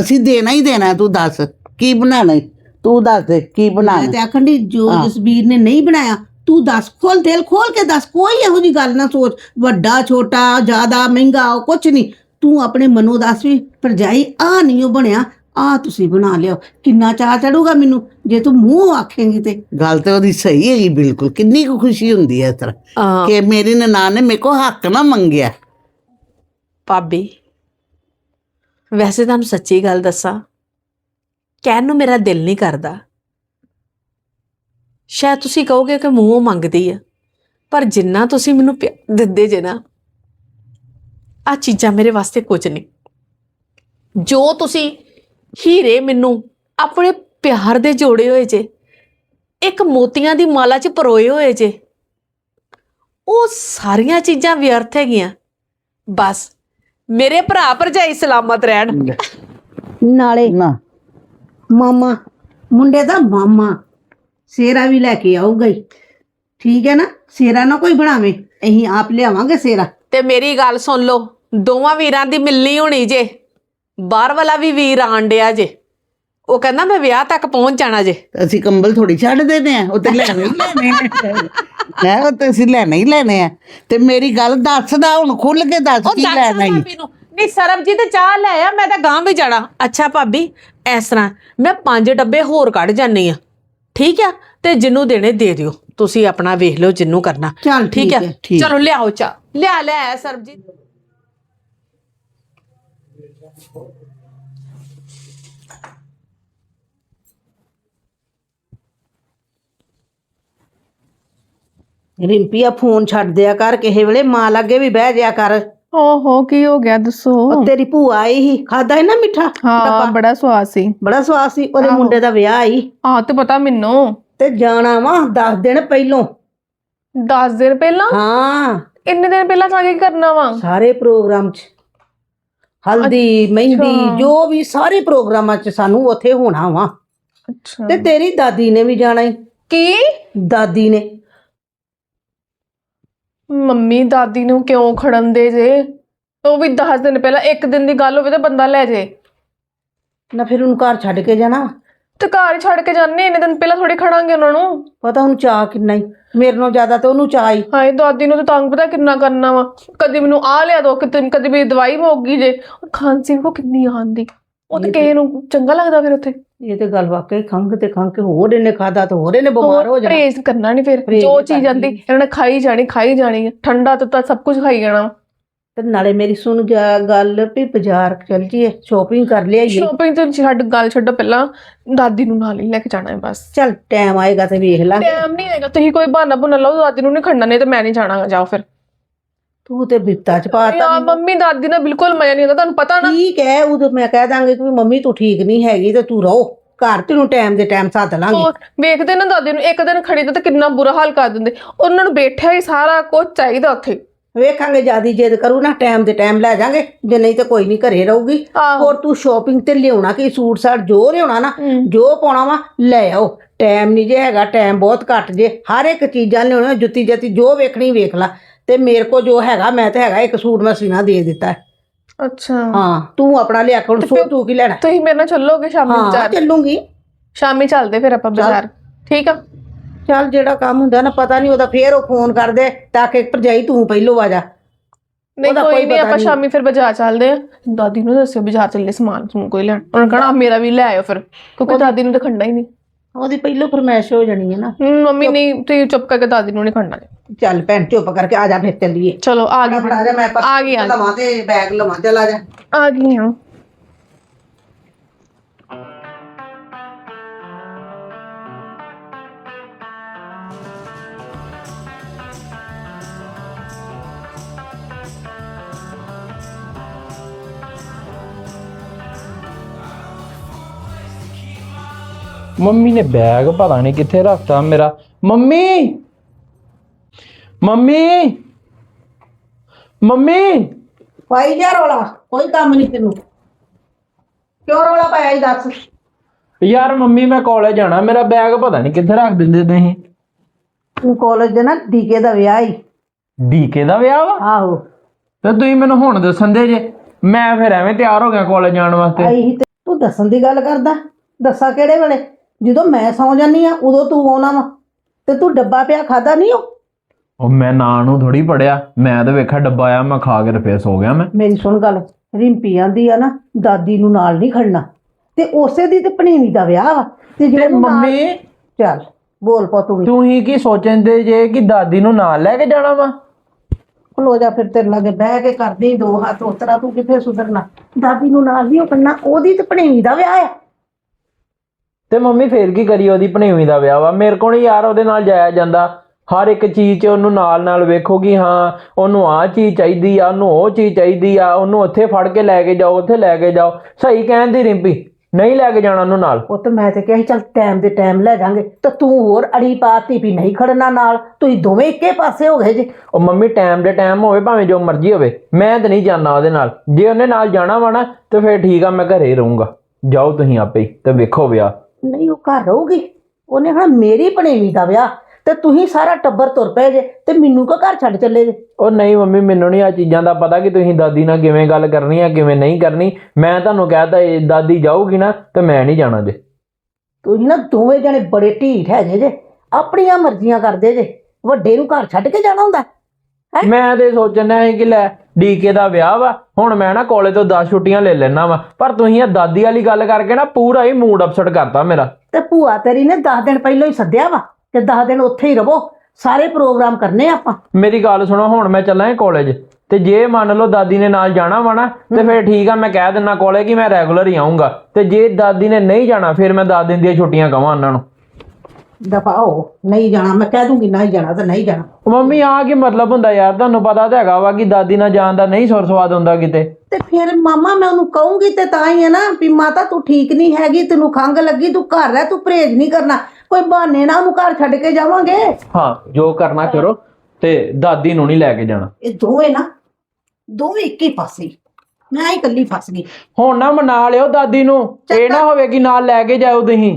ਅਸੀਂ ਦੇਣਾ ਹੀ ਦੇਣਾ ਤੂੰ ਦੱਸ ਕੀ ਬਣਾਣਾ ਹੈ? ਤੂੰ ਦੱਸ ਦੇ ਕੀ ਮੈਂ ਬਣਾਣਾ ਤੇ ਆਖਣ ਦੀ ਜੋ। ਜਸਬੀਰ ਨੇ ਨਹੀਂ ਬਣਾਇਆ ਤੂੰ ਦੱਸ ਖੋਲ ਦਿਲ ਖੋਲ ਕੇ ਦੱਸ ਕੋਈ ਇਹੋ ਜੀ ਗੱਲ ਨਾ ਸੋਚ ਵੱਡਾ ਛੋਟਾ ਜ਼ਿਆਦਾ ਮਹਿੰਗਾ ਕੁਝ ਨਹੀਂ ਤੂੰ ਆਪਣੇ ਮਨੋਂ ਦੱਸ ਵੀ ਭਰਜਾਈ ਆ ਨਹੀਂ ਉਹ ਬਣਿਆ ਆ ਤੁਸੀਂ ਬਣਾ ਲਿਓ ਕਿੰਨਾ ਚਾਹ ਚੜੂਗਾ ਮੈਨੂੰ ਜੇ ਤੂੰ ਮੂੰਹ ਆਖੇਂਗੀ ਤੇ। ਗੱਲ ਤੇ ਉਹਦੀ ਸਹੀ ਹੈਗੀ ਬਿਲਕੁਲ। ਕਿੰਨੀ ਕੁ ਖੁਸ਼ੀ ਹੁੰਦੀ ਹੈ ਇਸ ਤਰ੍ਹਾਂ। ਕਿ ਮੇਰੀ ਨਨਾਣ ਨੇ ਮੇਰੇ ਕੋ ਹੱਕ ਨਾ ਮੰਗਿਆ। ਭਾਬੀ ਵੈਸੇ ਤੁਹਾਨੂੰ ਸੱਚੀ ਗੱਲ ਦੱਸਾਂ ਕਹਿਣ ਨੂੰ ਮੇਰਾ ਦਿਲ ਨਹੀਂ ਕਰਦਾ। ਸ਼ਾਇਦ ਤੁਸੀਂ ਕਹੋਗੇ ਕਿ ਮੂੰਹੋਂ ਮੰਗਦੀ ਆ ਪਰ ਜਿੰਨਾ ਤੁਸੀਂ ਮੈਨੂੰ ਦਿੰਦੇ ਜੇ ਨਾ ਆ ਚੀਜ਼ਾਂ ਮੇਰੇ ਵਾਸਤੇ ਕੁਝ ਨਹੀਂ। ਜੋ ਤੁਸੀਂ ਹੀਰੇ ਮੈਨੂੰ ਆਪਣੇ ਪਿਆਰ ਦੇ ਜੋੜੇ ਹੋਏ ਜੇ। ਇੱਕ ਮੋਤੀਆਂ ਦੀ ਮਾਲਾ 'ਚ ਪਰੋਏ ਹੋਏ ਜੇ। ਉਹ ਸਾਰੀਆਂ ਚੀਜ਼ਾਂ ਵਿਅਰਥ ਹੈਗੀਆਂ। ਬਸ ਮੇਰੇ ਭਰਾ ਭਰਜਾਈ ਸਲਾਮਤ ਰਹਿਣ। ਨਾਲੇ ਨਾ। ਮਾਮਾ ਮੁੰਡੇ ਦਾ ਮਾਮਾ ਸੇਰਾ ਵੀ ਲੈ ਕੇ ਆਊਗਾ ਹੀ। ਠੀਕ ਹੈ ਨਾ? ਸੇਰਾ ਨਾ ਕੋਈ ਬਣਾਵੇ। ਅਸੀਂ ਆਪ ਲਿਆਵਾਂਗੇ ਸੇਰਾ। ਤੇ ਮੇਰੀ ਗੱਲ ਸੁਣ ਲਓ ਦੋਵਾਂ ਵੀਰਾਂ ਦੀ ਮਿਲਣੀ ਹੋਣੀ ਜੇ। ਬਾਹਰ ਵਾਲਾ ਵੀ ਵੀਰ ਆਣ ਡਿਆ ਜੇ। ਉਹ ਕਹਿੰਦਾ ਮੈਂ ਵਿਆਹ ਤੱਕ ਪਹੁੰਚ ਜਾਣਾ ਜੇ। ਅਸੀਂ ਕੰਬਲ ਥੋੜੀ ਛੱਡ ਦੇਣੇ ਆ ਉਹ ਤੇ ਲੈਣੇ ਹੀ ਲੈਣੇ ਉਹ ਤੇ ਅਸੀਂ ਲੈਣੇ ਹੀ ਲੈਣੇ ਆ। ਤੇ ਮੇਰੀ ਗੱਲ ਦੱਸ ਨਾ ਹੁਣ ਖੁੱਲ ਕੇ ਦੱਸ ਕੀ ਲੈਣਾ ਨੂੰ ਨਹੀਂ ਸਰਬਜੀਤ ਚਾਹ ਲੈ ਆ ਮੈਂ ਤਾਂ ਗਾਂ ਵੀ ਜਾਣਾ। ਅੱਛਾ ਭਾਬੀ ਇਸ ਤਰ੍ਹਾਂ ਮੈਂ ਪੰਜ ਡੱਬੇ ਹੋਰ ਕੱਢ ਜਾਨੀ ਆ। ਠੀਕ ਆ? ਤੇ ਜਿੰਨੂੰ ਦੇਣੇ ਦੇ ਦਿਓ। ਤੁਸੀਂ ਆਪਣਾ ਵੇਖ ਲਿਓ ਜਿੰਨੂੰ ਕਰਨਾ। ਚੱਲ ਠੀਕ ਆ? ਹੈ, ਚਲੋ ਲਿਆਓ ਚਾਹ। ਲਿਆ ਲੈ ਸਰਬਜੀਤ। ਰਿੰਪੀਆ ਫੋਨ ਛੱਡ ਦਿਆ ਕਰ ਕਿਸੇ ਵੇਲੇ ਮਾਂ ਲਾਗੇ ਵੀ ਬਹਿ ਜਾ ਕਰ। ਓਹੋ ਕੀ ਹੋ ਗਿਆ ਦੱਸੋ? ਉਹ ਤੇਰੀ ਭੂਆ ਆਈ ਸੀ ਖਾਦਾ ਹੈ ਨਾ ਮਿੱਠਾ? ਹਾਂ? ਬੜਾ ਸਵਾਦ ਸੀ। ਬੜਾ ਸਵਾਦ ਸੀ ਉਹਦੇ। ਮੁੰਡੇ ਦਾ ਵਿਆਹ ਆਈ ਆਹ ਤੇ ਪਤਾ ਮੈਨੂੰ? ਤੇ ਜਾਣਾ ਵਾ 10 ਦਿਨ ਪਹਿਲੋਂ। 10 ਦਿਨ ਪਹਿਲਾਂ? ਹਾਂ। ਇੰਨੇ ਦਿਨ ਪਹਿਲਾਂ ਜਾ ਕੇ ਕੀ ਕਰਨਾ ਵਾ? ਸਾਰੇ ਪ੍ਰੋਗਰਾਮ 'ਚ। ਹਲਦੀ ਮਹਿੰਦੀ ਜੋ ਵੀ ਸਾਰੇ ਪ੍ਰੋਗਰਾਮਾਂ 'ਚ ਸਾਨੂੰ ਉੱਥੇ ਹੋਣਾ ਵਾ। ਅੱਛਾ। ਤੇ ਤੇਰੀ ਦਾਦੀ ਨੇ ਵੀ ਜਾਣਾ ਈ। ਕੀ? ਦਾਦੀ ਨੇ। ਮੰਮੀ ਦਾਦੀ ਨੂੰ ਕਿਉਂ ਖੜਨ ਦੇ ਜੇ? ਉਹ ਵੀ 10 ਦਿਨ ਪਹਿਲਾਂ ਇੱਕ ਦਿਨ ਦੀ ਗੱਲ ਹੋਵੇ ਤਾਂ ਬੰਦਾ ਲੈ ਜੇ। ਨਾ ਫਿਰ ਉਹਨੂੰ ਘਰ ਛੱਡ ਕੇ ਜਾਣਾ। ਤੇ ਘਰ ਛੱਡ ਕੇ ਜਾਂਦੇ ਇੰਨੇ ਦਿਨ ਪਹਿਲਾਂ ਥੋੜੀ ਖੜਾਂਗੇ ਉਹਨਾਂ ਨੂੰ। ਪਤਾ ਹੁਣ ਚਾਹ ਕਿੰਨਾ ਹੀ ਮੇਰੇ ਨਾਲੋਂ ਜ਼ਿਆਦਾ ਤੇ ਉਹਨੂੰ ਚਾਹ ਹੀ। ਹਾਏ ਦਾਦੀ ਨੂੰ ਤਾਂ ਤੰਗ ਪਤਾ ਕਿੰਨਾ ਕਰਨਾ ਵਾ। ਕਦੀ ਮੈਨੂੰ ਆ ਲਿਆ ਦੋ ਕਿਤੇ ਕਦੀ ਮੇਰੀ ਦਵਾਈ ਮੁੱਕ ਗਈ ਜੇ। ਖਾਂਸੀ ਕੋ ਕਿੰਨੀ ਆਂਦੀ। ਉਹ ਤੇ ਕਿਸੇ ਨੂੰ ਚੰਗਾ ਲੱਗਦਾ ਫਿਰ ਉੱਥੇ। ਇਹ ਤੇ ਗੱਲ ਵਾਕਈ ਖੰਘ ਤੇ ਖੰਘ ਕੇ ਹੋਰ ਇਹਨੇ ਖਾਦਾ ਤੇ ਹੋਰ ਇਹਨੇ ਬਿਮਾਰ ਹੋ ਜਾਣਾ। ਪਰਹੇਜ਼ ਕਰਨਾ ਨਹੀਂ ਫਿਰ ਪਰਹੇਜ਼ ਜੋ ਤਾਂ ਚੀਜ਼ ਆਂਦੀ ਕਰਨੀ। ਇਹਨਾਂ ਨੇ ਖਾਈ ਜਾਣੀ ਖਾਈ ਜਾਣੀ ਹੈ। ਠੰਡਾ ਤੱਤਾ ਸਭ ਕੁਝ ਖਾਈ ਜਾਣਾ ਤੇ ਨਾਲੇ ਮੇਰੀ ਸੁਣ ਜਾ ਗੱਲ ਵੀ ਬਾਜ਼ਾਰ ਚੱਲ ਜੀਏ ਸ਼ੋਪਿੰਗ ਕਰ ਲਿਆਈਏ। ਸ਼ੋਪਿੰਗ ਤੇ ਛੱਡ ਗੱਲ ਛੱਡੋ ਪਹਿਲਾਂ ਦਾਦੀ ਨੂੰ ਨਾਲ ਹੀ ਲੈ ਕੇ ਜਾਣਾ ਹੈ ਬਸ। ਚੱਲ ਟਾਈਮ ਆਏਗਾ ਤੇ ਵੇਖ ਲਾਂਗੇ ਟਾਈਮ ਨਹੀਂ ਹੈਗਾ ਤੁਸੀਂ ਕੋਈ ਬਹਾਨਾ ਬੁਨਾ ਲਾਓ ਦਾਦੀ ਨੂੰ ਨਹੀਂ ਖੜਨਾ ਨਹੀਂ ਤੇ ਮੈਂ ਨਹੀਂ ਜਾਣਾ ਜਾਓ ਫਿਰ। ਤੂੰ ਤੇ ਬਿਪਤਾ ਚ ਪਾਤਾ ਯਾਰ ਮੰਮੀ ਦਾਦੀ ਨਾਲ ਬਿਲਕੁਲ ਮਜ਼ਾ ਨਹੀਂ ਆਉਂਦਾ ਤੁਹਾਨੂੰ ਪਤਾ ਨਾ। ਠੀਕ ਹੈ ਉਦੋਂ ਮੈਂ ਕਹਿ ਦਾਂਗੇ ਕਿ ਵੀ ਮੰਮੀ ਤੂੰ ਠੀਕ ਨਹੀਂ ਹੈਗੀ ਤੇ ਤੂੰ ਰਹੋ। ਘਰ ਤੈਨੂੰ ਟਾਈਮ ਦੇ ਟਾਈਮ ਸੱਦ ਲਾਂਗੇ। ਉਹ ਵੇਖਦੇ ਨਾ ਦਾਦੀ ਨੂੰ ਇੱਕ ਦਿਨ ਖੜੀ ਤਾਂ ਕਿੰਨਾ ਬੁਰਾ ਹਾਲ ਕਰ ਦਿੰਦੇ। ਉਹਨਾਂ ਨੂੰ ਬੈਠਿਆ ਹੀ ਸਾਰਾ ਕੁਝ ਚਾਹੀਦਾ ਉੱਥੇ। ਵੇਖਾਂਗੇ ਜਿਆਦੀ ਜਿੱਦ ਕਰੂ ਨਾ ਟਾਈਮ ਦੇ ਟਾਈਮ ਲੈ ਜਾਾਂਗੇ ਜੇ ਨਹੀਂ ਤੇ ਕੋਈ ਨਹੀਂ ਘਰੇ ਰਹੂਗੀ। ਆਹੋ। ਹੋਰ ਤੂੰ ਸ਼ਾਪਿੰਗ ਤੇ ਲਿਆਉਣਾ ਕਿ ਸੂਟ ਸਾਟ ਜੋ ਲਿਆਉਣਾ ਨਾ ਹਮ। ਜੋ ਪਾਉਣਾ ਵਾ ਲੈ ਆਓ। ਟਾਈਮ ਨਹੀਂ ਜੇ ਹੈਗਾ ਟਾਈਮ ਬਹੁਤ ਘੱਟ ਜੇ। ਹਰ ਇੱਕ ਚੀਜ਼ਾਂ ਲਿਆਉਣਾ ਜੁੱਤੀ ਜੱਤੀ ਜੋ ਵੇਖਣੀ ਵੇਖ ਲਾ। ਤੇ ਮੇਰੇ ਕੋ ਜੋ ਹੈਗਾ ਮੈਂ ਤੇ ਹੈਗਾ ਇੱਕ ਸੂਟ ਮੈਂ ਸੀਨਾ ਦੇ ਦਿੱਤਾ। ਹੈ। ਅੱਛਾ। ਹਾਂ ਤੂੰ ਆਪਣਾ ਲਿਆ ਕੇ ਹੁਣ ਸੋ ਤੂੰ ਕੀ ਲੈਣਾ? ਤੁਸੀਂ ਮੇਰੇ ਨਾਲ ਚੱਲੋਗੇ ਸ਼ਾਮੀ ਹਾਂ ਬਾਜ਼ਾਰ? ਚੱਲੂਗੀ। ਸ਼ਾਮੀ ਚੱਲਦੇ ਫਿਰ ਆਪਾਂ ਬਾਜ਼ਾਰ। ਠੀਕ ਆ? ਚੱਲ ਜਿਹੜਾ ਕੰਮ ਹੁੰਦਾ ਨਾ ਪਤਾ ਨਹੀਂ ਉਹਦਾ ਫੇਰ ਉਹ ਫੋਨ ਕਰਦੇ ਤਾਂ ਕਿ ਭਰਜਾਈ ਤੂੰ ਪਹਿਲੋਂ ਆ ਜਾ। ਨਹੀਂ ਉਹਦਾ ਕੋਈ ਕੋਈ ਨਹੀਂ ਪਤਾ ਆਪਾਂ ਨਹੀਂ। ਸ਼ਾਮੀ ਫਿਰ ਬਾਜ਼ਾਰ ਚੱਲਦੇ ਆ ਦਾਦੀ ਨੂੰ ਦੱਸਿਓ ਬਾਜ਼ਾਰ ਚੱਲੇ ਸਮਾਨ ਸਮੂਨ ਕੋਈ ਲੈਣ। ਉਹਨਾਂ ਕਹਣਾ ਮੇਰਾ ਵੀ ਲੈ ਆਇਓ ਫਿਰ ਕਿਉਂਕਿ ਦਾਦੀ ਨੂੰ ਤਾਂ ਖੰਡਾ ਹੀ ਨਹੀਂ। ਉਹਦੀ ਪਹਿਲੋਂ ਫਰਮਾਇਸ਼ ਹੋ ਜਾਣੀ ਹੈ ਨਾ। ਹਮ, ਮੰਮੀ ਨਹੀਂ ਤੁਸੀਂ ਚੁੱਪ ਕਰਕੇ ਦਾਦੀ ਨੂੰ ਨਹੀਂ ਖੰਡਾ ਚੱਲ ਭੈਣ ਚੁੱਪ ਕਰਕੇ ਆ ਜਾ ਫਿਰ ਚੱਲੀਏ। ਚਲੋ ਆ ਗਈ। ਫੜਾ ਜਾ ਮੈਂ ਆ ਗਈ, ਆ ਗਈ। ਲਵਾਂ ਤੇ ਬੈਗ ਲਵਾਂ ਚੱਲ ਆ ਜਾ। ਆ ਗਈ ਹਾਂ। ਮੰਮੀ ਨੇ ਬੈਗ ਪਤਾ ਨਹੀਂ ਕਿੱਥੇ ਰੱਖਤਾ ਮੇਰਾ। ਮੰਮੀ! ਮੰਮੀ! ਮੰਮੀ! ਪਾਈ ਜਾ ਰੋਲਾ ਕੋਈ ਕੰਮ ਨਹੀਂ ਤੈਨੂੰ। ਕਿਉਂ ਰੋਲਾ ਪਾਇਆ ਹੀ ਦੱਸ? ਯਾਰ ਮੰਮੀ ਮੈਂ ਕਾਲਜ ਜਾਣਾ ਮੇਰਾ ਬੈਗ ਪਤਾ ਨਹੀਂ ਕਿੱਥੇ ਰੱਖ ਦਿੰਦੇ ਤੁਸੀਂ। ਤੂੰ ਕਾਲਜ ਦੇ ਨਾ ਡੀਕੇ ਦਾ ਵਿਆਹ ਹੀ ਡੀਕੇ ਦਾ ਵਿਆਹ ਵਾ? ਆਹੋ। ਤੇ ਤੁਸੀਂ ਮੈਨੂੰ ਹੁਣ ਦੱਸਣ ਦੇ ਜੇ ਮੈਂ ਫਿਰ ਐਵੇਂ ਤਿਆਰ ਹੋ ਗਿਆ ਕਾਲਜ ਜਾਣ ਵਾਸਤੇ। ਆਈ ਹੀ ਤੇ ਤੂੰ ਦੱਸਣ ਦੀ ਗੱਲ ਕਰਦਾ ਦੱਸਾਂ ਕਿਹੜੇ ਵੇਲੇ? ਜਦੋਂ ਮੈਂ ਸੌ ਜਾਨੀ ਆ ਉਦੋਂ ਤੂੰ ਆਉਣਾ ਵਾ। ਤੇ ਤੂੰ ਡੱਬਾ ਪਿਆ ਖਾਦਾ ਨਹੀਂ ਹੋ ਉਹ ਮੈਂ ਨਾਂ ਨੂੰ ਥੋੜੀ ਪੜਿਆ ਮੈਂ ਤਾਂ ਵੇਖਿਆ ਡੱਬਾ ਆ ਮੈਂ ਖਾ ਕੇ ਤੇ ਫੇਰ ਸੋ ਗਿਆ ਮੈਂ। ਮੇਰੀ ਸੁਣ ਗੱਲ ਰਿੰਪੀ ਆਂਦੀ ਆ ਨਾ ਦਾਦੀ ਨੂੰ ਨਾਲ ਨਹੀਂ ਖੜਨਾ। ਤੇ ਉਸੇ ਦੀ ਤੇ ਭਣੇਵੀਂ ਦਾ ਵਿਆਹ ਵਾ। ਤੇ ਤੇ ਜਿਹੜਾ ਮੰਮੀ ਚੱਲ ਬੋਲ ਪਾ ਤੂੰ ਵੀ। ਤੁਸੀਂ ਕੀ ਸੋਚਦੇ ਜੇ ਕਿ ਦਾਦੀ ਨੂੰ ਨਾਲ ਲੈ ਕੇ ਜਾਣਾ ਵਾ? ਖਲੋ ਜਾ ਫਿਰ ਤੇਰੇ ਲਾਗੇ ਬਹਿ ਕੇ ਕਰਦੀ ਦੋ ਹੱਥ ਉਤਰਾ ਤੂੰ ਕਿੱਥੇ ਸੁਧਰਨਾ? ਦਾਦੀ ਨੂੰ ਨਾਲ ਨਹੀਂ ਕਰਨਾ ਉਹਦੀ ਤੇ ਭਣੇਵੀਂ ਦਾ ਵਿਆਹ ਆ। ਤੇ ਮੰਮੀ ਫੇਰ ਕੀ ਕਰੀ ਉਹਦੀ ਭਣੇਵੀਂ ਦਾ ਵਿਆਹ ਵਾ। ਮੇਰੇ ਕੋਲ ਨੀ ਯਾਰ ਉਹਦੇ ਨਾਲ ਜਾਇਆ ਜਾਂਦਾ। ਹਰ ਇੱਕ ਚੀਜ਼ 'ਚ ਉਹਨੂੰ ਨਾਲ ਨਾਲ ਵੇਖੋਗੀ ਹਾਂ ਉਹਨੂੰ ਆਹ ਚੀਜ਼ ਚਾਹੀਦੀ ਆ ਉਹਨੂੰ ਉਹ ਚੀਜ਼ ਚਾਹੀਦੀ ਆ ਉਹਨੂੰ ਉੱਥੇ ਫੜ ਕੇ ਲੈ ਕੇ ਜਾਓ ਉੱਥੇ ਲੈ ਕੇ ਜਾਓ। ਸਹੀ ਕਹਿੰਦੀ ਰਿੰਪੀ ਨਹੀਂ ਲੈ ਕੇ ਜਾਣਾ ਉਹਨੂੰ ਨਾਲ। ਉਹ ਤਾਂ ਮੈਂ ਤੇ ਕਿਹਾ ਸੀ ਚੱਲ ਟਾਈਮ ਦੇ ਟਾਈਮ ਲੈ ਜਾਾਂਗੇ। ਤੇ ਤੂੰ ਹੋਰ ਅੜੀ ਪਾਤੀ ਵੀ ਨਹੀਂ ਖੜਨਾ ਨਾਲ। ਤੁਸੀਂ ਦੋਵੇਂ ਇੱਕੇ ਪਾਸੇ ਹੋ ਗਏ ਜੇ। ਉਹ ਮੰਮੀ ਟਾਈਮ ਦੇ ਟਾਈਮ ਹੋਵੇ ਭਾਵੇਂ ਜੋ ਮਰਜ਼ੀ ਹੋਵੇ ਮੈਂ ਤਾਂ ਨਹੀਂ ਜਾਣਾ ਉਹਦੇ ਨਾਲ। ਜੇ ਉਹਨੇ ਨਾਲ ਜਾਣਾ ਵਾ ਨਾ ਤੇ ਫੇਰ ਠੀਕ ਆ ਮੈਂ ਘਰੇ ਰਹੂੰਗਾ। ਜਾਓ ਤੁਸੀਂ ਆਪੇ ਹੀ ਤੇ ਵੇਖੋ ਵਿਆਹ। ਨਹੀਂ ਉਹ ਘਰ ਰਹੂਗੀ। ਉਹਨੇ ਕਹਣਾ ਮੇਰੀ ਭਣੇਵੀਂ ਦਾ ਵਿਆਹ ਤੇ ਤੁਸੀਂ ਸਾਰਾ ਟੱਬਰ ਤੁਰ ਪਏ ਜੇ ਤੇ ਮੈਨੂੰ ਕੋ ਘਰ ਛੱਡ ਚੱਲੇ ਜੇ? ਉਹ ਨਹੀਂ ਮੰਮੀ ਮੈਨੂੰ ਨਹੀਂ ਆ ਚੀਜ਼ਾਂ ਦਾ ਪਤਾ ਕਿ ਤੁਸੀਂ ਦਾਦੀ ਨਾਲ ਕਿਵੇਂ ਗੱਲ ਕਰਨੀ ਆ ਕਿਵੇਂ ਨਹੀਂ ਕਰਨੀ। ਮੈਂ ਤੁਹਾਨੂੰ ਕਹਿਤਾ ਇਹ ਦਾਦੀ ਜਾਊਗੀ ਨਾ ਤੇ ਮੈਂ ਨਹੀਂ ਜਾਣਾ ਜੇ। ਤੁਸੀਂ ਨਾ ਦੋਵੇਂ ਜਣੇ ਬੜੇ ਢੀਠ ਹੈਗੇ ਜੇ ਆਪਣੀਆਂ ਮਰਜ਼ੀਆਂ ਕਰਦੇ ਜੇ। ਵੱਡੇ ਨੂੰ ਘਰ ਛੱਡ ਕੇ ਜਾਣਾ ਹੁੰਦਾ ਮੈਂ ਤੇ ਸੋਚਣਾ ਹੈ ਕਿ ਲੈ ਡੀਕੇ ਦਾ ਵਿਆਹ ਵਾ ਹੁਣ ਮੈਂ ਨਾ ਕਾਲਜ ਤੋਂ 10 ਛੁੱਟੀਆਂ ਲੈ ਲੈਣਾ ਵਾ ਪਰ ਤੁਸੀਂ ਇਹ ਦਾਦੀ ਵਾਲੀ ਗੱਲ ਕਰਕੇ ਨਾ ਪੂਰਾ ਹੀ ਮੂਡ ਅਪਸੈਟ ਕਰਤਾ ਮੇਰਾ। ਤੇ ਭੂਆ ਤੇਰੀ ਨੇ 10 ਦਿਨ ਪਹਿਲਾਂ ਹੀ ਸੱਦਿਆ ਵਾ ਤੇ 10 ਦਿਨ ਉੱਥੇ ਹੀ ਰਵੋ ਸਾਰੇ ਪ੍ਰੋਗਰਾਮ ਕਰਨੇ ਆਪਾਂ। ਮੇਰੀ ਗੱਲ ਸੁਣੋ ਹੁਣ ਮੈਂ ਚੱਲਾਂ ਕਾਲਜ ਤੇ ਜੇ ਮੰਨ ਲਓ ਦਾਦੀ ਨੇ ਨਾਲ ਜਾਣਾ ਵਾ ਨਾ ਤੇ ਫਿਰ ਠੀਕ ਆ ਮੈਂ ਕਹਿ ਦਿੰਨਾ ਕਾਲਜ ਕਿ ਮੈਂ ਰੈਗੂਲਰ ਹੀ ਆਉਂਗਾ ਤੇ ਜੇ ਦਾਦੀ ਨੇ ਨਹੀਂ ਜਾਣਾ ਫਿਰ ਮੈਂ 10 ਦਿਨ ਦੀਆਂ ਛੁੱਟੀਆਂ ਕਵਾਂ ਉਹਨਾਂ ਨੂੰ। ਦਫਾ ਹੋ ਨਹੀਂ ਜਾਣਾ ਮੈਂ ਕਹਿ ਦੂੰਗੀ ਨਹੀਂ ਜਾਣਾ ਤਾਂ ਨਹੀਂ ਜਾਣਾ। ਉਹ ਮੰਮੀ ਆ ਕੀ ਮਤਲਬ ਹੁੰਦਾ ਯਾਰ ਤੁਹਾਨੂੰ ਪਤਾ ਤਾਂ ਹੈਗਾ ਵਾ ਕਿ ਦਾਦੀ ਨਾਲ ਜਾਣ ਦਾ ਨਹੀਂ ਸੁਰ ਸਵਾਦ ਹੁੰਦਾ ਕਿਤੇ। ਤੇ ਫਿਰ ਮਾਮਾ ਮੈਂ ਉਹਨੂੰ ਕਹੂੰਗੀ ਤੇ ਤਾਂ ਹੀ ਹੈ ਨਾ ਵੀ ਮਾਤਾ ਤੂੰ ਠੀਕ ਨਹੀਂ ਹੈਗੀ ਤੈਨੂੰ ਖੰਗ ਲੱਗੀ ਤੂੰ ਘਰ ਰਹਿ ਤੂੰ ਪਰਹੇਜ਼ ਨਹੀਂ ਕਰਨਾ। ਕੋਈ ਬਹਾਨੇ ਨਾਲ ਉਹਨੂੰ ਘਰ ਛੱਡ ਕੇ ਜਾਵਾਂਗੇ? ਹਾਂ ਜੋ ਕਰਨਾ ਕਰੋ ਤੇ ਦਾਦੀ ਨੂੰ ਨਹੀਂ ਲੈ ਕੇ ਜਾਣਾ। ਇਹ ਦੋਵੇਂ ਨਾ ਦੋਵੇਂ ਇੱਕ ਹੀ ਪਾਸੇ। ਮੈਂ ਇਕੱਲੀ ਫਸ ਗਈ। ਹੁਣ ਨਾ ਮਨਾ ਲਿਓ ਦਾਦੀ ਨੂੰ ਇਹ ਨਾ ਹੋਵੇ ਕਿ ਨਾਲ ਲੈ ਕੇ ਜਾਓ ਤੁਸੀਂ।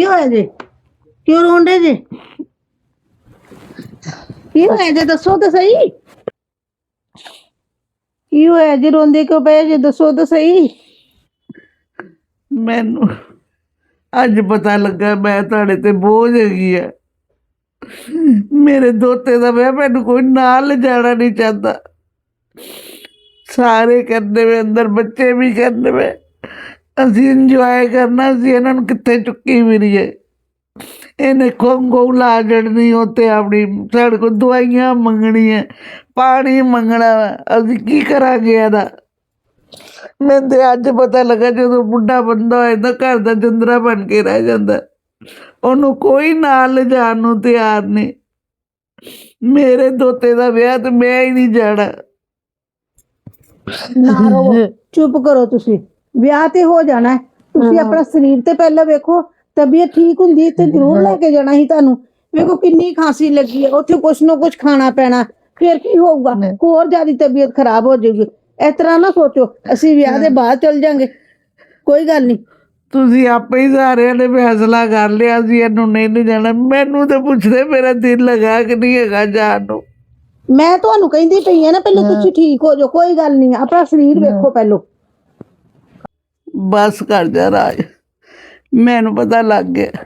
ਕੀ ਹੋਇਆ ਜੀ? ਕਿਉਂ ਰੋਂਦੇ ਜੀ? ਕੀ ਹੋਇਆ ਜੀ? ਦੱਸੋ ਤਾਂ ਸਹੀ। ਕੀ ਹੋਇਆ ਜੀ? ਰੋਂਦੇ ਕਿਉਂ ਪਏ ਜੀ? ਦੱਸੋ ਤਾਂ ਸਹੀ। ਮੈਨੂੰ ਅੱਜ ਪਤਾ ਲੱਗਾ ਮੈਂ ਤੁਹਾਡੇ ਤੇ ਬੋਝ ਹੈਗੀ ਆ। ਮੇਰੇ ਦੋਤੇ ਦਾ ਵਿਆਹ ਮੈਨੂੰ ਕੋਈ ਨਾਲ ਲਿਜਾਣਾ ਨਹੀਂ ਚਾਹੁੰਦਾ। ਸਾਰੇ ਕਰਦੇ ਵੇ, ਅੰਦਰ ਬੱਚੇ ਵੀ ਕਰਦੇ ਵੇ ਅਸੀਂ ਇੰਜੋਏ ਕਰਨਾ ਸੀ, ਇਹਨਾਂ ਨੂੰ ਕਿੱਥੇ ਚੁੱਕੀ ਫਿਰੀਏ? ਇਹਨੇ ਖੋਂਗੋ ਲਾ ਜੜਨੀ ਉੱਤੇ ਆਪਣੀ ਸਾਡੇ ਕੋਲ ਦਵਾਈਆਂ ਮੰਗਣੀਆਂ, ਪਾਣੀ ਮੰਗਣਾ ਅਸੀਂ ਕੀ ਕਰਾਂਗੇ ਇਹਦਾ? ਮੈਨੂੰ ਤੇ ਅੱਜ ਪਤਾ ਲੱਗਾ, ਜਦੋਂ ਬੁੱਢਾ ਬੰਦਾ ਹੋ ਜਾਂਦਾ ਘਰ ਦਾ ਜੰਦਰਾ ਬਣ ਕੇ ਰਹਿ ਜਾਂਦਾ। ਉਹਨੂੰ ਕੋਈ ਨਾਲ ਲਿਜਾਣ ਨੂੰ ਤਿਆਰ ਨਹੀਂ। ਮੇਰੇ ਦੋਤੇ ਦਾ ਵਿਆਹ ਤੇ ਮੈਂ ਹੀ ਨਹੀਂ ਜਾਣਾ। ਚੁੱਪ ਕਰੋ ਤੁਸੀਂ। ਵਿਆਹ ਤੇ ਹੋ ਜਾਣਾ ਹੈ। ਤੁਸੀਂ ਆਪਣਾ ਸਰੀਰ ਤੇ ਪਹਿਲਾਂ ਵੇਖੋ ਤਬੀਅਤ ਠੀਕ ਹੁੰਦੀ ਤੇ ਜ਼ਰੂਰ ਲੈ ਕੇ ਜਾਣਾ ਸੀ ਤੁਹਾਨੂੰ। ਵੇਖੋ ਕਿੰਨੀ ਖਾਂਸੀ ਲੱਗੀ ਹੈ ਉੱਥੇ ਕੁਛ ਨਾ ਕੁਛ ਖਾਣਾ ਪੈਣਾ। ਫਿਰ ਕੀ ਹੋਊਗਾ? ਹੋਰ ਜ਼ਿਆਦਾ ਤਬੀਅਤ ਖਰਾਬ ਹੋ ਜਾਊਗੀ। ਇਸ ਤਰ੍ਹਾਂ ਨਾ ਸੋਚੋ ਅਸੀਂ ਵਿਆਹ ਦੇ ਬਾਅਦ ਚਲ ਜਾਾਂਗੇ। ਕੋਈ ਗੱਲ ਨਹੀਂ। ਤੁਸੀਂ ਆਪੇ ਹੀ ਸਾਰਿਆਂ ਨੇ ਫੈਸਲਾ ਕਰ ਲਿਆ ਸੀ ਇਹਨੂੰ ਨਹੀਂ ਨਹੀਂ ਜਾਣਾ। ਮੈਨੂੰ ਤੇ ਪੁੱਛਦੇ ਮੇਰਾ ਦਿਲ ਲਗਾ ਕਿ ਨਹੀਂ ਹੈਗਾ ਜਾਣ ਨੂੰ। ਮੈਂ ਤੁਹਾਨੂੰ ਕਹਿੰਦੀ ਪਈ ਆ ਨਾ ਪਹਿਲਾਂ ਤੁਸੀਂ ਠੀਕ ਹੋ ਜਾਓ ਕੋਈ ਗੱਲ ਨਹੀਂ। ਆਪਣਾ ਸਰੀਰ ਵੇਖੋ ਪਹਿਲਾਂ। ਬਸ ਕਰ ਜਾ ਰਾਜ। ਮੈਨੂੰ ਪਤਾ ਲੱਗ ਗਿਆ।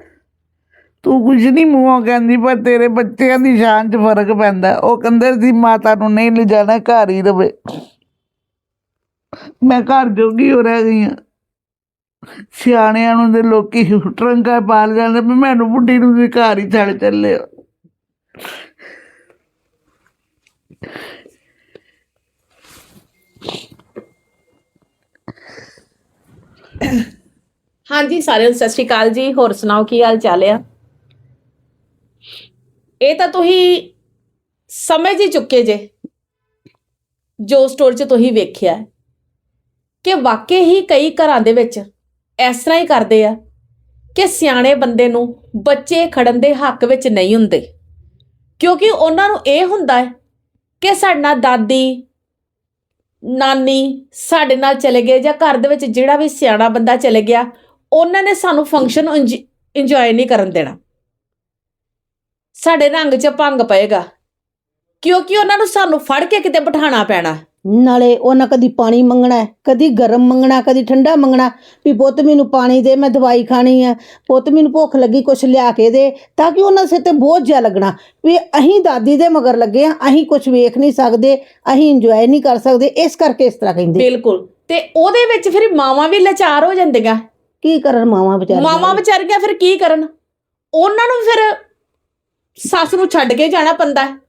ਤੂੰ ਕੁਝ ਨਹੀਂ ਮੂੰਹੋਂ ਕਹਿੰਦੀ, ਪਰ ਤੇਰੇ ਬੱਚਿਆਂ ਦੀ ਸ਼ਾਨ 'ਚ ਫ਼ਰਕ ਪੈਂਦਾ। ਉਹ ਕਹਿੰਦੇ ਸੀ, ਮਾਤਾ ਨੂੰ ਨਹੀਂ ਲਿਜਾਣਾ, ਘਰ ਹੀ ਰਵੇ। ਮੈਂ ਘਰ ਜੋਗੀ ਹੋ ਰਹਿ ਗਈ ਹਾਂ। ਸਿਆਣਿਆਂ ਨੂੰ ਦੇ ਲੋਕੀ ਟਰੰਕਾ ਪਾਲ ਜਾਂਦੇ ਵੀ ਮੈਨੂੰ ਬੁੱਢੀ ਨੂੰ ਵੀ ਘਰ ਹੀ ਛੱਡ ਚੱਲੇ ਹਾਂਜੀ, ਸਾਰਿਆਂ ਨੂੰ ਸਤਿ ਸ਼੍ਰੀ ਅਕਾਲ ਜੀ। ਹੋਰ ਸੁਣਾਓ, ਕੀ ਹਾਲ ਚਾਲ ਆ? ਇਹ ਤਾਂ ਤੁਸੀਂ ਸਮਝ ਹੀ ਚੁੱਕੇ ਜੇ, ਜੋ ਸਟੋਰ 'ਚ ਤੁਸੀਂ ਵੇਖਿਆ ਕਿ ਵਾਕਈ ਹੀ ਕਈ ਘਰਾਂ ਦੇ ਵਿੱਚ ਇਸ ਤਰ੍ਹਾਂ ਹੀ ਕਰਦੇ ਆ ਕਿ ਸਿਆਣੇ ਬੰਦੇ ਨੂੰ ਬੱਚੇ ਖੜਨ ਦੇ ਹੱਕ ਵਿੱਚ ਨਹੀਂ ਹੁੰਦੇ। ਕਿਉਂਕਿ ਉਹਨਾਂ ਨੂੰ ਇਹ ਹੁੰਦਾ ਹੈ ਕਿ ਸਾਡਾ ਦਾਦੀ ਨਾਨੀ ਸਾਡੇ ਨਾਲ ਚਲੇ ਗਏ ਜਾਂ ਘਰ ਦੇ ਵਿੱਚ ਜਿਹੜਾ ਵੀ ਸਿਆਣਾ ਬੰਦਾ ਚਲੇ ਗਿਆ, ਉਹਨਾਂ ਨੇ ਸਾਨੂੰ ਫੰਕਸ਼ਨ ਇੰਜੋਏ ਨਹੀਂ ਕਰਨ ਦੇਣਾ। ਸਾਡੇ ਰੰਗ 'ਚ ਭੰਗ ਪਏਗਾ, ਕਿਉਂਕਿ ਉਹਨਾਂ ਨੂੰ ਸਾਨੂੰ ਫੜ ਕੇ ਕਿਤੇ ਬਿਠਾਣਾ ਪੈਣਾ। ਨਾਲੇ ਉਹਨਾਂ ਕਦੀ ਪਾਣੀ ਮੰਗਣਾ ਹੈ, ਕਦੀ ਗਰਮ ਮੰਗਣਾ ਕਦੀ ਠੰਡਾ ਮੰਗਣਾ ਵੀ ਪੁੱਤ ਮੈਨੂੰ ਪਾਣੀ ਦੇ ਮੈਂ ਦਵਾਈ ਖਾਣੀ ਆ। ਪੁੱਤ ਮੈਨੂੰ ਭੁੱਖ ਲੱਗੀ ਕੁਛ ਲਿਆ ਕੇ ਦੇ ਤਾਂ ਕਿ ਉਹਨਾਂ ਸਿਰ ਤੇ ਬੋਝ ਜਿਹਾ ਲੱਗਣਾ। ਵੀ ਅਸੀਂ ਦਾਦੀ ਦੇ ਮਗਰ ਲੱਗੇ ਆ ਅਸੀਂ ਕੁਝ ਵੇਖ ਨਹੀਂ ਸਕਦੇ ਅਸੀਂ ਇੰਜੋਏ ਨਹੀਂ ਕਰ ਸਕਦੇ ਇਸ ਕਰਕੇ ਇਸ ਤਰ੍ਹਾਂ ਕਹਿੰਦੇ। ਬਿਲਕੁਲ। ਤੇ ਉਹਦੇ ਵਿੱਚ ਫਿਰ ਮਾਵਾਂ ਵੀ ਲਾਚਾਰ ਹੋ ਜਾਂਦੀਆਂ। ਕੀ ਕਰਨ ਮਾਵਾਂ ਵਿਚਾਰੀਆਂ ਮਾਵਾਂ ਵਿਚਾਰੀਆਂ ਫਿਰ ਕੀ ਕਰਨ? ਉਹਨਾਂ ਨੂੰ ਫਿਰ ਸੱਸ ਨੂੰ ਛੱਡ ਕੇ ਜਾਣਾ ਪੈਂਦਾ। ਹੈ।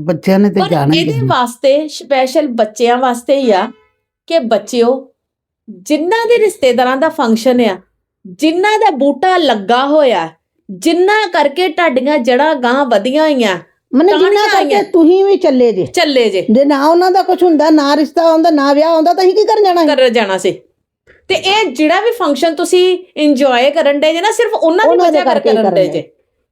ਬੱਚਿਆਂ ਨੇ ਤੇ ਪਰ ਜਾਣਾ ਹੀ ਇਹਦੇ। ਵਾਸਤੇ ਸਪੈਸ਼ਲ ਬੱਚਿਆਂ ਵਾਸਤੇ ਹੀ ਆ ਕਿ ਬੱਚਿਓ ਜਿਨ੍ਹਾਂ ਦੇ ਰਿਸ਼ਤੇਦਾਰਾਂ ਦਾ ਫੰਕਸ਼ਨ ਆ ਜਿਨ੍ਹਾਂ ਦਾ ਬੂਟਾ ਲੱਗਾ ਹੋਇਆ ਜਿਨ੍ਹਾਂ ਕਰਕੇ ਤੁਹਾਡੀਆਂ ਜੜਾਂ ਗਾਂ ਵਧੀਆਂ ਹੋਈਆਂ ਮਨੇ ਜਿੰਨਾ ਕਰਕੇ ਆਈਆਂ। ਤੁਸੀਂ ਵੀ ਚੱਲੇ ਜੇ ਚੱਲੇ ਜੇ ਜੇ ਨਾ ਉਹਨਾਂ ਦਾ ਕੁਝ ਹੁੰਦਾ ਨਾ ਰਿਸ਼ਤਾ ਹੁੰਦਾ ਨਾ ਵਿਆਹ ਹੁੰਦਾ ਤਾਂ ਅਸੀਂ ਕੀ ਕਰਨ ਜਾਣਾ ਸੀ? ਕਰ ਜਾਣਾ ਸੀ ਤੇ ਇਹ ਜਿਹੜਾ ਵੀ ਫੰਕਸ਼ਨ ਤੁਸੀਂ ਇੰਜੋਏ ਕਰਨ ਦੇ ਜੇ ਨਾ ਸਿਰਫ ਉਹਨਾਂ ਦੀ ਉਹਨਾਂ ਦੇ ਵਜ੍ਹਾ ਕਰਕੇ ਕਰਕੇ ਕਰਨ ਦੇ ਕਰਨ ਜੇ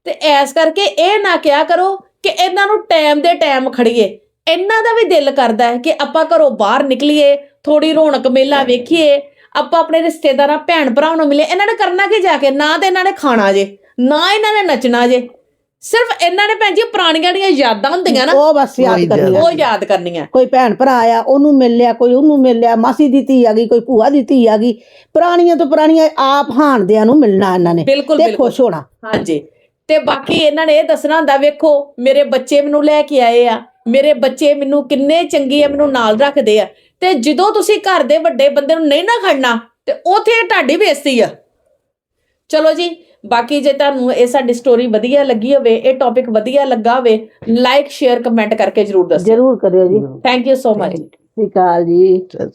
ਤੇ ਐਸ ਕਰਕੇ ਇਹ ਨਾ ਕਿਹਾ ਕਰੋ ਕਿ ਇਹਨਾਂ ਨੂੰ ਟਾਈਮ ਦੇ ਟਾਈਮ ਖੜੀਏ। ਇਹਨਾਂ ਦਾ ਵੀ ਦਿਲ ਕਰਦਾ ਹੈ ਕਿ ਆਪਾਂ ਘਰੋਂ ਬਾਹਰ ਨਿਕਲੀਏ ਥੋੜੀ ਰੌਣਕ ਮੇਲਾ ਵੇਖੀਏ ਆਪਾਂ ਆਪਣੇ ਰਿਸ਼ਤੇਦਾਰਾਂ ਭੈਣ ਭਰਾਵਾਂ ਨੂੰ ਮਿਲੇ। ਇਹਨਾਂ ਨੇ ਕਰਨਾ ਕੀ ਜਾ ਕੇ? ਨਾ ਤੇ ਇਹਨਾਂ ਨੇ ਖਾਣਾ ਜੇ ਨਾ ਇਹਨਾਂ ਨੇ ਨੱਚਣਾ ਜੇ। ਸਿਰਫ ਇਹਨਾਂ ਨੇ ਭੈਣ ਜੀ ਪੁਰਾਣੀਆਂ ਦੀਆਂ ਯਾਦਾਂ ਹੁੰਦੀਆਂ ਨਾ ਉਹ ਬਸ ਯਾਦ ਉਹੀ ਕਰਨੀ ਉਹ ਯਾਦ ਕਰਨੀਆਂ। ਕੋਈ ਭੈਣ ਭਰਾ ਆਇਆ ਉਹਨੂੰ ਮਿਲ ਲਿਆ ਕੋਈ ਉਹਨੂੰ ਮਿਲ ਲਿਆ ਮਾਸੀ ਦੀ ਧੀ ਆ ਗਈ ਕੋਈ ਭੂਆ ਦੀ ਧੀ ਆ ਗਈ। ਪੁਰਾਣੀਆਂ ਤੋਂ ਪੁਰਾਣੀਆਂ ਆਪ ਹਾਣਦਿਆਂ ਨੂੰ ਮਿਲਣਾ ਇਹਨਾਂ ਨੇ ਬਿਲਕੁਲ ਤੇ ਬਿਲਕੁਲ। ਖੁਸ਼ ਹੋਣਾ। ਹਾਂਜੀ। ਤੇ ਬਾਕੀ ਇਹਨਾਂ ਨੇ ਇਹ ਦੱਸਣਾ ਹੁੰਦਾ ਵੇਖੋ ਮੇਰੇ ਬੱਚੇ ਮੈਨੂੰ ਲੈ ਕੇ ਆਏ ਆ ਮੇਰੇ ਬੱਚੇ ਮੈਨੂੰ ਕਿੰਨੇ ਚੰਗੇ ਆ ਮੈਨੂੰ ਨਾਲ ਰੱਖਦੇ ਆ। ਤੇ ਜਦੋਂ ਤੁਸੀਂ ਘਰ ਦੇ ਵੱਡੇ ਬੰਦੇ ਨੂੰ ਨਹੀਂ ਨਾ ਖੜਨਾ ਤੇ ਉਥੇ ਤੁਹਾਡੀ ਬੇਇੱਜ਼ਤੀ ਆ। ਚਲੋ ਜੀ ਬਾਕੀ ਜੇ ਤੁਹਾਨੂੰ ਇਹ ਸਾਡੀ ਸਟੋਰੀ ਵਧੀਆ ਲੱਗੀ ਹੋਵੇ ਇਹ ਟੌਪਿਕ ਵਧੀਆ ਲੱਗਾ ਹੋਵੇ ਲਾਈਕ ਸ਼ੇਅਰ ਕਮੈਂਟ ਕਰਕੇ ਜਰੂਰ ਦੱਸੋ ਜ਼ਰੂਰ ਕਰਿਓ ਜੀ। ਥੈਂਕ ਯੂ ਸੋ ਮਚ ਸਤਿ ਸ਼੍ਰੀ ਅਕਾਲ ਜੀ। ਚੱਲ।